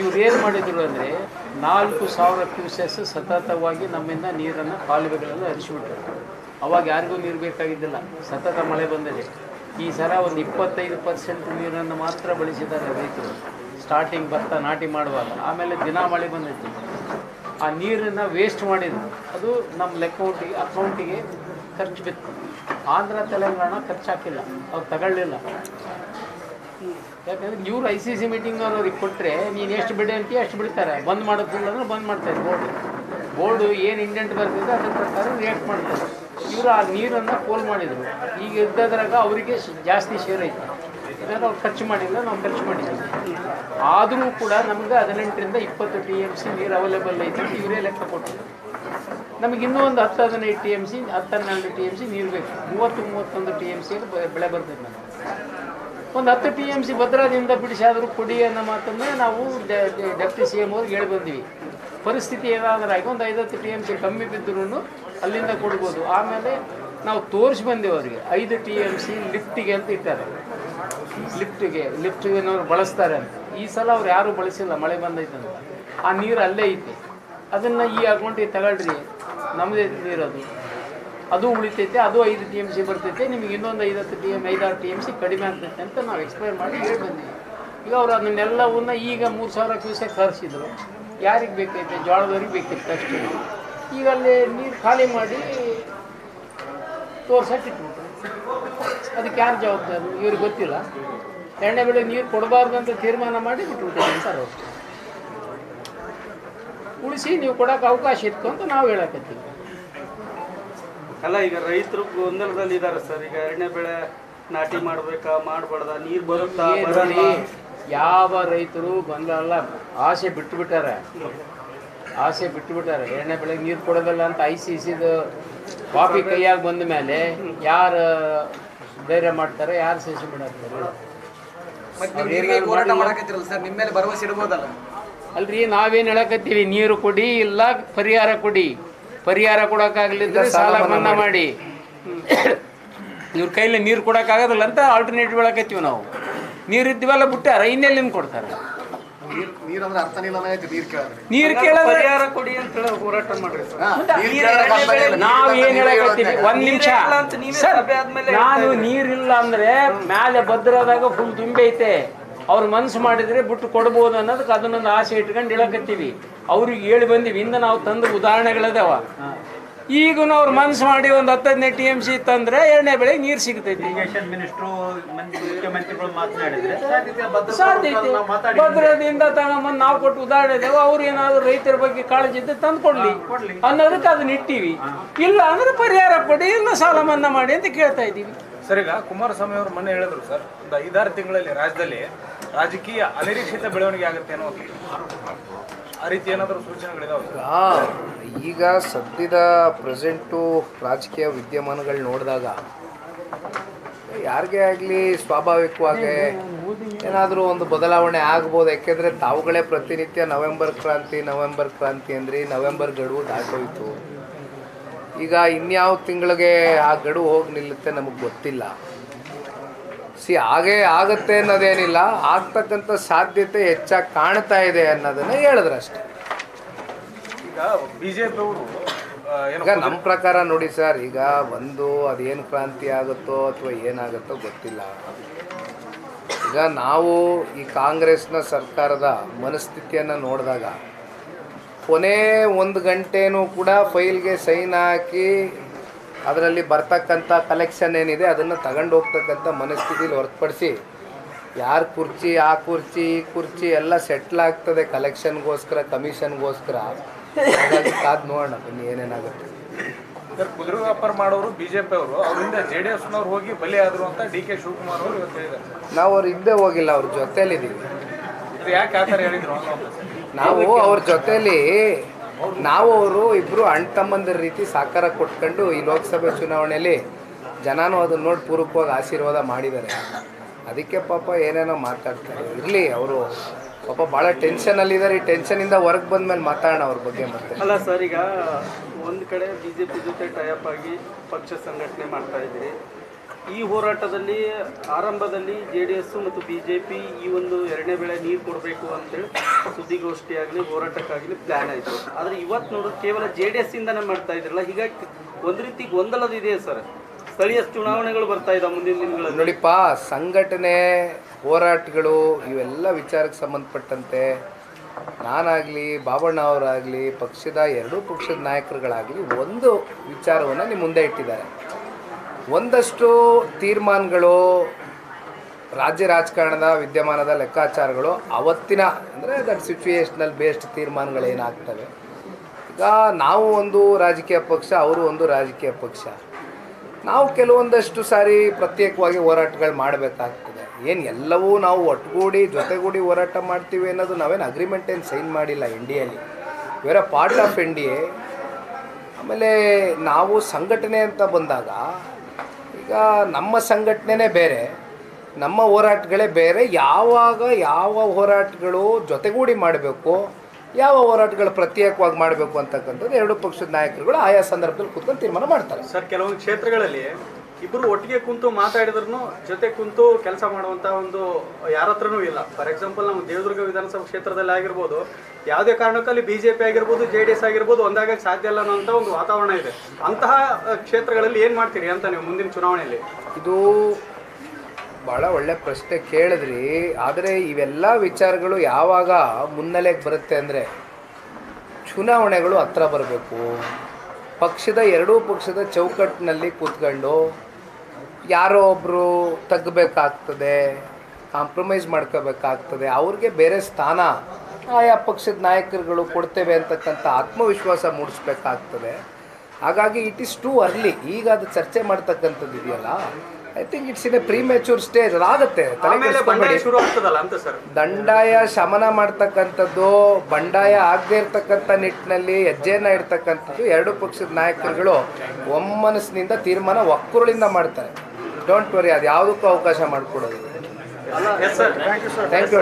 ಇವ್ರು ಏನು ಮಾಡಿದರು ಅಂದರೆ ನಾಲ್ಕು ಸಾವಿರ ಕ್ಯೂಸೆಸ್ ಸತತವಾಗಿ ನಮ್ಮಿಂದ ನೀರನ್ನು ಕಾಲುವೆಗಳೆಲ್ಲ ಹರಿಸಿಬಿಟ್ಟರು ಅವಾಗ ಯಾರಿಗೂ ನೀರು ಬೇಕಾಗಿದ್ದಿಲ್ಲ. ಸತತ ಮಳೆ ಬಂದಿದೆ. ಈ ಸಲ ಒಂದು ಇಪ್ಪತ್ತೈದು ಪರ್ಸೆಂಟ್ ನೀರನ್ನು ಮಾತ್ರ ಬಳಸಿದ್ದಾರೆ ರೈತರು. ಸ್ಟಾರ್ಟಿಂಗ್ ಭತ್ತ ನಾಟಿ ಮಾಡುವಾಗ. ಆಮೇಲೆ ದಿನ ಮಳೆ ಬಂದಿತ್ತು. ಆ ನೀರನ್ನು ವೇಸ್ಟ್ ಮಾಡಿದ್ರು. ಅದು ನಮ್ಮ ಲೆಕ್ಕೌಟಿಗೆ ಅಕೌಂಟಿಗೆ ಖರ್ಚು ಬಿತ್ತು. ಆಂಧ್ರ, ತೆಲಂಗಾಣ ಖರ್ಚು ಹಾಕಿಲ್ಲ. ಅವ್ರು ತಗೊಳ್ಳಿಲ್ಲ. ಯಾಕಂದ್ರೆ ಇವ್ರು ಐ ಸಿ ಸಿ ಮೀಟಿಂಗ್ನವ್ರು ಅವ್ರಿಗೆ ಕೊಟ್ಟರೆ ನೀನು ಎಷ್ಟು ಬಿಡಿ ಅಂತೀಯ ಅಷ್ಟು ಬಿಡ್ತಾರೆ. ಬಂದ್ ಮಾಡೋದಿಲ್ಲ ಅಂದ್ರೆ ಬಂದ್ ಮಾಡ್ತಾರೆ ಬೋರ್ಡು. ಬೋರ್ಡು ಏನು ಇಂಡೆಂಟ್ ಬರ್ತಿದೆ ಅದ್ರ ಪ್ರಕಾರ ರಿಯಾಕ್ಟ್ ಮಾಡ್ತಾರೆ. ಇವರು ಆ ನೀರನ್ನು ಪೋಲ್ ಮಾಡಿದರು. ಈಗ ಇದ್ದದ್ರಾಗ ಅವರಿಗೆ ಜಾಸ್ತಿ ಶೇರ್ ಐತೆ. ಇದನ್ನು ಅವ್ರು ಖರ್ಚು ಮಾಡಿಲ್ಲ, ನಾವು ಖರ್ಚು ಮಾಡಿದ್ದೀವಿ ಆದರೂ ಕೂಡ ನಮ್ಗೆ ಹದಿನೆಂಟರಿಂದ ಇಪ್ಪತ್ತು ಟಿ ಎಂ ಸಿ ನೀರು ಅವೈಲೇಬಲ್ ಐತೆ ಇವರೇ ಲೆಕ್ಕ ಕೊಟ್ಟರು ನಮಗೆ ಇನ್ನೂ ಒಂದು ಹತ್ತು ಹದಿನೈದು ಟಿ ಎಂ ಸಿ ಹತ್ತು ಹನ್ನೆರಡು ಟಿ ಎಂ ಸಿ ನೀರು ಬೇಕು. ಮೂವತ್ತು, ಮೂವತ್ತೊಂದು ಟಿ ಎಂ ಸಿ ಬೆಳೆ ಬರ್ತದೆ ನಮಗೆ. ಒಂದು ಹತ್ತು ಟಿ ಎಂ ಸಿ ಭದ್ರಾದಿಂದ ಬಿಡಿಸಾದರೂ ಕೊಡಿ ಅನ್ನೋ ಮಾತನ್ನೇ ನಾವು ಡೆಪ್ಟಿ ಸಿ ಎಂ ಅವ್ರಿಗೆ ಹೇಳಿ ಬಂದ್ವಿ. ಪರಿಸ್ಥಿತಿ ಏನಾದರೂ ಆಗಿ ಒಂದು ಐದತ್ತು ಟಿ ಎಂ ಸಿ ಕಮ್ಮಿ ಬಿದ್ದರೂ ಅಲ್ಲಿಂದ ಕೊಡ್ಬೋದು. ಆಮೇಲೆ ನಾವು ತೋರಿಸಿ ಬಂದೇವು ಅವರಿಗೆ. ಐದು ಟಿ ಎಂ ಸಿ ಲಿಫ್ಟಿಗೆ ಅಂತ ಇಟ್ಟಾರೆ. ಲಿಫ್ಟಿಗೆ ಲಿಫ್ಟಿಗೆನವ್ರು ಬಳಸ್ತಾರೆ ಅಂತ. ಈ ಸಲ ಅವ್ರು ಯಾರೂ ಬಳಸಿಲ್ಲ, ಮಳೆ ಬಂದೈತೆ ಅಂತ ಆ ನೀರು ಅಲ್ಲೇ ಐತಿ. ಅದನ್ನು ಈ ಅಕೌಂಟಿಗೆ ತಗೊಳ್ರಿ. ನಮ್ಮದೇ ನೀರದು ಅದು. ಉಳಿತೈತೆ, ಅದು ಐದು ಟಿ ಎಂ ಸಿ ಬರ್ತೈತೆ, ನಿಮಗೆ ಇನ್ನೊಂದು ಐದತ್ತು ಟಿ ಎಂ ಐದಾರು ಟಿ ಎಂ ಸಿ ಕಡಿಮೆ ಆಗ್ತೈತೆ ಅಂತ ನಾವು ಎಕ್ಸ್ಪ್ಲೈನ್ ಮಾಡಿ ಹೇಳಿ ಈಗ ಅವ್ರು ಅದನ್ನೆಲ್ಲವನ್ನ ಈಗ ಮೂರು ಸಾವಿರ ಕ್ಯೂಸೆಕ್ ತರಿಸಿದ್ರು. ಯಾರಿಗೆ ಬೇಕೈತೆ? ಜೋಳದವ್ರಿಗೆ ಬೇಕಿತ್ತು ಅಷ್ಟೇ. ಈಗ ಅಲ್ಲಿ ನೀರು ಖಾಲಿ ಮಾಡಿ ತೋರ್ಸಕ್ಕೆ ಇಟ್ಬಿಟ್ರು. ಅದಕ್ಕೆ ಯಾರು ಜವಾಬ್ದಾರಿ? ಇವ್ರಿಗೆ ಗೊತ್ತಿಲ್ಲ. ಎಣ್ಣೆ ಬೆಳೆ ನೀರು ಕೊಡಬಾರ್ದು ಅಂತ ತೀರ್ಮಾನ ಮಾಡಿ ಬಿಟ್ಬಿಟ್ಟಿದ್ದೀನಿ ಸರ್ ಅವರು. ಉಳಿಸಿ ನೀವು ಕೊಡೋಕೆ ಅವಕಾಶ ಇತ್ತು ಅಂತ ನಾವು ಹೇಳಕತ್ತೀವಿ. ಅಲ್ಲ ಈಗ ರೈತರು ಗೊಂದಲದಲ್ಲಿ ಇದ್ದಾರೆ ಸರ್. ಈಗ ಎರಡನೇ ಬೆಳೆ ನಾಟಿ ಮಾಡಬೇಕಾ ಮಾಡಬಾರ್ದ? ನೀರು ಬರುತ್ತಾ ಯಾವ ರೈತರು ಗೊಂದಲ? ಆಸೆ ಬಿಟ್ಟು ಬಿಟ್ಟಾರೆ ಆಸೆ ಬಿಟ್ಟು ಬಿಟ್ಟಾರೆ ಎಣ್ಣೆ ಬೆಳೆಗೆ ನೀರು ಕೊಡೋದಲ್ಲ ಅಂತ ಐ ಸಿ ಸಿದು ಕಾಪಿ ಕೈಯಾಗ ಬಂದ ಮೇಲೆ ಯಾರು ಧೈರ್ಯ ಮಾಡ್ತಾರೆ ಯಾರು ಸಸಿ ಮಾಡ್ತಾರೆ ಮತ್ತೆ ನೀವು ನೀರಿಗೆ ಮಾಡಕತ್ತಿರಲ್ಲ ಸರ್? ನಿಮ್ಮ ಮೇಲೆ ಭರವಸೆ ಇಡ್ಬೋದಲ್ಲ? ಅಲ್ರಿ ನಾವೇನ್ ಹೇಳಕತ್ತೀವಿ? ನೀರು ಕೊಡಿ ಇಲ್ಲ ಪರಿಹಾರ ಕೊಡಿ. ಪರಿಹಾರ ಕೊಡೋಕ್ಕಾಗಲಿದ್ರೆ ಸಾಲ ಮನ್ನಾ ಮಾಡಿ. ಇವ್ರ ಕೈಲಿ ನೀರು ಕೊಡೋಕ್ಕಾಗೋದಿಲ್ಲ ಅಂತ ಆಲ್ಟರ್ನೇಟಿವ್ ಹೇಳಕತ್ತೀವಿ ನಾವು. ನೀರು ಇದ್ದೀವಲ್ಲ ಬಿಟ್ಟಾರ ಇನ್ನೆಲ್ಲಿಂದ ಕೊಡ್ತಾರೆ? ನೀರ್ ನೀರಂದ್ರೆ ಅರ್ಥನೇ ಇಲ್ಲ ಅನ್ನೋದು ನೀರ್ ಕೇಳಿದ್ರೆ ನೀರು ಕೇಳಿದ್ರೆ ಪರಿಹಾರ ಕೊಡಿ ಅಂತ ಹೇಳಿ ಹೋರಾಟ ಮಾಡ್ರಿ ಸರ್ ನೀರ್ ಇಲ್ಲ. ನಾವು ನೀರ್ ಏನ್ ಹೇಳಕತ್ತೀವಿ? ಒಂದ್ ನಿಮಿಷ. ಅಂತ ನೀವೇ ಸರ್, ನಾನು ನೀರಿಲ್ಲ ಅಂದ್ರೆ ಮ್ಯಾಲೆ ಭದ್ರದಾಗ ಫುಲ್ ತುಂಬೈತೆ ಅವ್ರ ಮನ್ಸು ಮಾಡಿದ್ರೆ ಬಿಟ್ಟು ಕೊಡ್ಬೋದು ಅನ್ನೋದಕ್ಕೆ ಅದನ್ನೊಂದು ಆಸೆ ಇಟ್ಕೊಂಡು ಹೇಳಕತ್ತೀವಿ ಅವ್ರಿಗೆ ಹೇಳಿ ಬಂದಿವಿ. ಇಂದ ನಾವು ತಂದ ಉದಾಹರಣೆಗಳದಾವ ಈಗ ಅವ್ರು ಮನ್ಸು ಮಾಡಿ ಒಂದು ಹತ್ತು ಹದಿನೈದು ಟಿ ಎಂ ಸಿ ತಂದ್ರೆ ಎರಡನೇ ಬೆಳೆ ನೀರು ಸಿಗ್ತೈತಿ. ಸಾಧ್ಯತೆ ಭದ್ರದಿಂದ ತಗೊಂಬಂದು ನಾವು ಕೊಟ್ಟು ಉದಾಹರಣೆ ಇದಾವೆ ಅವ್ರು ಏನಾದ್ರು ರೈತರ ಬಗ್ಗೆ ಕಾಳಜಿ ಇದ್ದ ತಂದು ಕೊಡ್ಲಿ. ಅನ್ನೋದಕ್ಕೆ ಅದನ್ನ ಇಟ್ಟಿವಿ. ಇಲ್ಲ ಅಂದ್ರೆ ಪರಿಹಾರ ಕೊಡಿ ಇಲ್ಲ ಸಾಲ ಮನ್ನಾ ಮಾಡಿ ಅಂತ ಕೇಳ್ತಾ ಇದ್ದೀವಿ. ಸರ್ ಈಗ ಕುಮಾರಸ್ವಾಮಿ ಅವರು ಮೊನ್ನೆ ಹೇಳಿದ್ರು ಸರ್ ಒಂದು ಐದಾರು ತಿಂಗಳಲ್ಲಿ ರಾಜ್ಯದಲ್ಲಿ ರಾಜಕೀಯ ಅನಿರೀಕ್ಷಿತ ಬೆಳವಣಿಗೆ ಆಗುತ್ತೆ ಅನ್ನೋ ಈಗ ಸದ್ಯದ ಪ್ರೆಸೆಂಟು ರಾಜಕೀಯ ವಿದ್ಯಮಾನಗಳು ನೋಡಿದಾಗ ಯಾರಿಗೇ ಆಗಲಿ ಸ್ವಾಭಾವಿಕವಾಗಿ ಏನಾದರೂ ಒಂದು ಬದಲಾವಣೆ ಆಗ್ಬೋದು, ಯಾಕೆಂದರೆ ತಾವುಗಳೇ ಪ್ರತಿನಿತ್ಯ ನವೆಂಬರ್ ಕ್ರಾಂತಿ ನವೆಂಬರ್ ಕ್ರಾಂತಿ ಅಂದ್ರಿ, ನವೆಂಬರ್ ಗಡುವು ದಾಟೋಯ್ತು. ಈಗ ಇನ್ಯಾವ ತಿಂಗಳಿಗೆ ಆ ಗಡುವು ಹೋಗಿ ನಿಲ್ಲುತ್ತೆ ನಮಗೆ ಗೊತ್ತಿಲ್ಲ. ಸಿ ಹಾಗೇ ಆಗುತ್ತೆ ಅನ್ನೋದೇನಿಲ್ಲ ಆಗ್ತಕ್ಕಂಥ ಸಾಧ್ಯತೆ ಹೆಚ್ಚಾಗಿ ಕಾಣ್ತಾ ಇದೆ ಅನ್ನೋದನ್ನ ಹೇಳಿದ್ರು ಅಷ್ಟೇ ಈಗ ನಮ್ಮ ಪ್ರಕಾರ ನೋಡಿ ಸರ್ ಈಗ ಒಂದು ಅದೇನು ಕ್ರಾಂತಿ ಆಗುತ್ತೋ ಅಥವಾ ಏನಾಗುತ್ತೋ ಗೊತ್ತಿಲ್ಲ. ಈಗ ನಾವು ಈ ಕಾಂಗ್ರೆಸ್ನ ಸರ್ಕಾರದ ಮನಸ್ಥಿತಿಯನ್ನು ನೋಡಿದಾಗ ಕೊನೆ ಒಂದು ಗಂಟೆನೂ ಕೂಡ ಫೈಲ್ಗೆ ಸೈನ್ ಹಾಕಿ ಅದರಲ್ಲಿ ಬರ್ತಕ್ಕಂಥ ಕಲೆಕ್ಷನ್ ಏನಿದೆ ಅದನ್ನು ತಗೊಂಡು ಹೋಗ್ತಕ್ಕಂಥ ಮನಸ್ಥಿತಿಲಿ ಹೊರತುಪಡಿಸಿ ಯಾರು ಕುರ್ಚಿ ಆ ಕುರ್ಚಿ ಈ ಕುರ್ಚಿ ಎಲ್ಲ ಸೆಟ್ಲ್ ಆಗ್ತದೆ ಕಲೆಕ್ಷನ್ಗೋಸ್ಕರ ಕಮಿಷನ್ಗೋಸ್ಕರ ಹಾಗಾಗಿ ಕಾದು ನೋಡೋಣ ಬನ್ನಿ ಏನೇನಾಗುತ್ತೆ. ಸರ್ ಕುದುರೆ ವ್ಯಾಪಾರ ಮಾಡೋರು ಬಿಜೆಪಿ ಅವರು ಅವರಿಂದ ಜೆ ಡಿ ಎಸ್ನವ್ರು ಹೋಗಿ ಬಲಿ ಆದರು ಅಂತ ಡಿ ಕೆ ಶಿವಕುಮಾರ್ ಅವರು ಇವತ್ತು ಹೇಳಿದ್ದಾರೆ. ನಾವು ಅವ್ರ ಹಿಂದೆ ಹೋಗಿಲ್ಲ ಅವ್ರ ಜೊತೆಲಿದ್ದೀವಿ. ಇದು ಯಾಕೆ ಆ ಥರ ಹೇಳಿದ್ರು ನಾವು ಅವ್ರ ಜೊತೆಲಿ ನಾವು ಅವರು ಇಬ್ಬರು ಅಣ್ಣ ತಮ್ಮಂದಿರ ರೀತಿ ಸಹಕಾರ ಕೊಟ್ಕೊಂಡು ಈ ಲೋಕಸಭೆ ಚುನಾವಣೆಯಲ್ಲಿ ಜನನೂ ಅದನ್ನ ನೋಡಿ ಪೂರ್ವಕವಾಗಿ ಆಶೀರ್ವಾದ ಮಾಡಿದ್ದಾರೆ. ಅದಕ್ಕೆ ಪಾಪ ಏನೇನೋ ಮಾತಾಡ್ತಾರೆ. ಇರಲಿ, ಅವರು ಪಾಪ ಭಾಳ ಟೆನ್ಷನಲ್ಲಿದ್ದಾರೆ ಈ ಟೆನ್ಷನಿಂದ ಹೊರಗೆ ಬಂದ್ಮೇಲೆ ಮಾತಾಡೋಣ ಅವ್ರ ಬಗ್ಗೆ ಮತ್ತೆ. ಅಲ್ಲ ಸರ್, ಈಗ ಒಂದು ಕಡೆ ಬಿ ಜೆ ಪಿ ಜೊತೆ ಟೈಅಪ್ ಆಗಿ ಪಕ್ಷ ಸಂಘಟನೆ ಮಾಡ್ತಾ ಇದ್ದೀರಿ. ಈ ಹೋರಾಟದಲ್ಲಿ ಆರಂಭದಲ್ಲಿ ಜೆ ಡಿ ಎಸ್ ಮತ್ತು ಬಿ ಜೆ ಪಿ ಈ ಒಂದು ಎರಡನೇ ಬೆಳೆ ನೀರು ಕೊಡಬೇಕು ಅಂತೇಳಿ ಸುದ್ದಿಗೋಷ್ಠಿಯಾಗಲಿ, ಹೋರಾಟಕ್ಕಾಗಲಿ ಪ್ಲ್ಯಾನ್ ಆಯಿತು. ಆದರೆ ಇವತ್ತು ನೋಡೋದು ಕೇವಲ ಜೆ ಡಿ ಎಸ್ ಇಂದನೇ ಮಾಡ್ತಾ ಇದ್ರಲ್ಲ, ಹೀಗಾಗಿ ಒಂದು ರೀತಿ ಗೊಂದಲದಿದೆ ಸರ್. ಸ್ಥಳೀಯ ಚುನಾವಣೆಗಳು ಬರ್ತಾ ಇದ್ದಾವೆ ಮುಂದಿನ ದಿನಗಳಲ್ಲಿ. ನೋಡಿಪ್ಪ, ಸಂಘಟನೆ, ಹೋರಾಟಗಳು ಇವೆಲ್ಲ ವಿಚಾರಕ್ಕೆ ಸಂಬಂಧಪಟ್ಟಂತೆ ನಾನಾಗಲಿ, ಬಾಬಣ್ಣ ಅವರಾಗಲಿ, ಪಕ್ಷದ ಎರಡೂ ಪಕ್ಷದ ನಾಯಕರುಗಳಾಗಲಿ ಒಂದು ವಿಚಾರವನ್ನು ನಿಮ್ಮ ಮುಂದೆ ಇಟ್ಟಿದ್ದಾರೆ. ಒಂದಷ್ಟು ತೀರ್ಮಾನಗಳು ರಾಜ್ಯ ರಾಜಕಾರಣದ ವಿದ್ಯಮಾನದ ಲೆಕ್ಕಾಚಾರಗಳು ಅವತ್ತಿನ, ಅಂದರೆ ದಟ್ ಸಿಚುಯೇಷನಲ್ ಬೇಸ್ಡ್ ತೀರ್ಮಾನಗಳೇನಾಗ್ತವೆ ಈಗ ನಾವು ಒಂದು ರಾಜಕೀಯ ಪಕ್ಷ, ಅವರು ಒಂದು ರಾಜಕೀಯ ಪಕ್ಷ. ನಾವು ಕೆಲವೊಂದಷ್ಟು ಸಾರಿ ಪ್ರತ್ಯೇಕವಾಗಿ ಹೋರಾಟಗಳು ಮಾಡಬೇಕಾಗ್ತದೆ. ಏನು ಎಲ್ಲವೂ ನಾವು ಒಟ್ಟುಗೂಡಿ, ಜೊತೆಗೂಡಿ ಹೋರಾಟ ಮಾಡ್ತೀವಿ ಅನ್ನೋದು ನಾವೇನು ಅಗ್ರಿಮೆಂಟ್ ಏನು ಸೈನ್ ಮಾಡಿಲ್ಲ ಇಂಡಿಯಲ್ಲಿ ಇವರ ಪಾರ್ಟ್ ಆಫ್ ಎ ಆಮೇಲೆ ನಾವು ಸಂಘಟನೆ ಅಂತ ಬಂದಾಗ ಈಗ ನಮ್ಮ ಸಂಘಟನೆನೇ ಬೇರೆ, ನಮ್ಮ ಹೋರಾಟಗಳೇ ಬೇರೆ, ಯಾವಾಗ ಯಾವ ಹೋರಾಟಗಳು ಜೊತೆಗೂಡಿ ಮಾಡಬೇಕು, ಯಾವ ಹೋರಾಟಗಳು ಪ್ರತ್ಯೇಕವಾಗಿ ಮಾಡಬೇಕು ಅಂತಕ್ಕಂಥದ್ದು ಎರಡು ಪಕ್ಷದ ನಾಯಕರುಗಳು ಆಯಾ ಸಂದರ್ಭದಲ್ಲಿ ಕೂತ್ಕೊಂಡು ತೀರ್ಮಾನ ಮಾಡ್ತಾರೆ. ಸರ್, ಕೆಲವೊಂದು ಕ್ಷೇತ್ರಗಳಲ್ಲಿ ಇಬ್ಬರು ಒಟ್ಟಿಗೆ ಕುಂತು ಮಾತಾಡಿದ್ರು ಜೊತೆ ಕುಂತು ಕೆಲಸ ಮಾಡುವಂತ ಒಂದು ಯಾರ ಹತ್ರನೂ ಇಲ್ಲ. ಫಾರ್ ಎಕ್ಸಾಂಪಲ್ ನಮ್ಮ ದೇವದುರ್ಗ ವಿಧಾನಸಭಾ ಕ್ಷೇತ್ರದಲ್ಲಿ ಆಗಿರ್ಬೋದು, ಯಾವುದೇ ಕಾರಣಕ್ಕಲ್ಲಿ ಬಿಜೆಪಿ ಆಗಿರ್ಬೋದು ಜೆ ಡಿ ಎಸ್ ಆಗಿರ್ಬೋದು ಒಂದಾಗಕ್ಕೆ ಸಾಧ್ಯ ಇಲ್ಲ ಅನ್ನೋಂಥ ಒಂದು ವಾತಾವರಣ ಇದೆ. ಅಂತಹ ಕ್ಷೇತ್ರಗಳಲ್ಲಿ ಏನು ಮಾಡ್ತೀರಿ ಅಂತ ನೀವು ಮುಂದಿನ ಚುನಾವಣೆಯಲ್ಲಿ? ಇದು ಭಾಳ ಒಳ್ಳೆ ಪ್ರಶ್ನೆ ಕೇಳಿದ್ರಿ. ಆದರೆ ಇವೆಲ್ಲ ವಿಚಾರಗಳು ಯಾವಾಗ ಮುನ್ನೆಲೆಗೆ ಬರುತ್ತೆ ಅಂದರೆ ಚುನಾವಣೆಗಳು ಹತ್ರ ಬರಬೇಕು. ಪಕ್ಷದ ಎರಡೂ ಪಕ್ಷದ ಚೌಕಟ್ಟಿನಲ್ಲಿ ಕೂತ್ಕೊಂಡು ಯಾರೋ ಒಬ್ಬರು ತಗ್ಗಬೇಕಾಗ್ತದೆ ಕಾಂಪ್ರಮೈಸ್ ಮಾಡ್ಕೋಬೇಕಾಗ್ತದೆ ಅವ್ರಿಗೆ ಬೇರೆ ಸ್ಥಾನ ಆಯಾ ಪಕ್ಷದ ನಾಯಕರುಗಳು ಕೊಡ್ತೇವೆ ಅಂತಕ್ಕಂಥ ಆತ್ಮವಿಶ್ವಾಸ ಮೂಡಿಸ್ಬೇಕಾಗ್ತದೆ. ಹಾಗಾಗಿ ಇಟ್ ಈಸ್ ಟೂ ಅರ್ಲಿ ಈಗ ಅದು ಚರ್ಚೆ ಮಾಡ್ತಕ್ಕಂಥದ್ದು ಇದೆಯಲ್ಲ? I think it's in a premature stage ಅದಾಗುತ್ತೆ ದಂಡಾಯ ಶಮನ ಮಾಡ್ತಕ್ಕಂಥದ್ದು ಬಂಡಾಯ ಆಗದೆ ಇರ್ತಕ್ಕಂಥ ನಿಟ್ಟಿನಲ್ಲಿ ಹೆಜ್ಜೆಯನ್ನು ಇರ್ತಕ್ಕಂಥದ್ದು ಎರಡು ಪಕ್ಷದ ನಾಯಕರುಗಳು ಒಮ್ಮನಸ್ಸಿನಿಂದ ತೀರ್ಮಾನ ಒಕ್ಕರುಳಿಂದ ಮಾಡ್ತಾರೆ. ಡೋಂಟ್ ವರಿ ಅದು ಯಾವುದಕ್ಕೂ ಅವಕಾಶ ಮಾಡಿಕೊಡೋದು ಥ್ಯಾಂಕ್ ಯು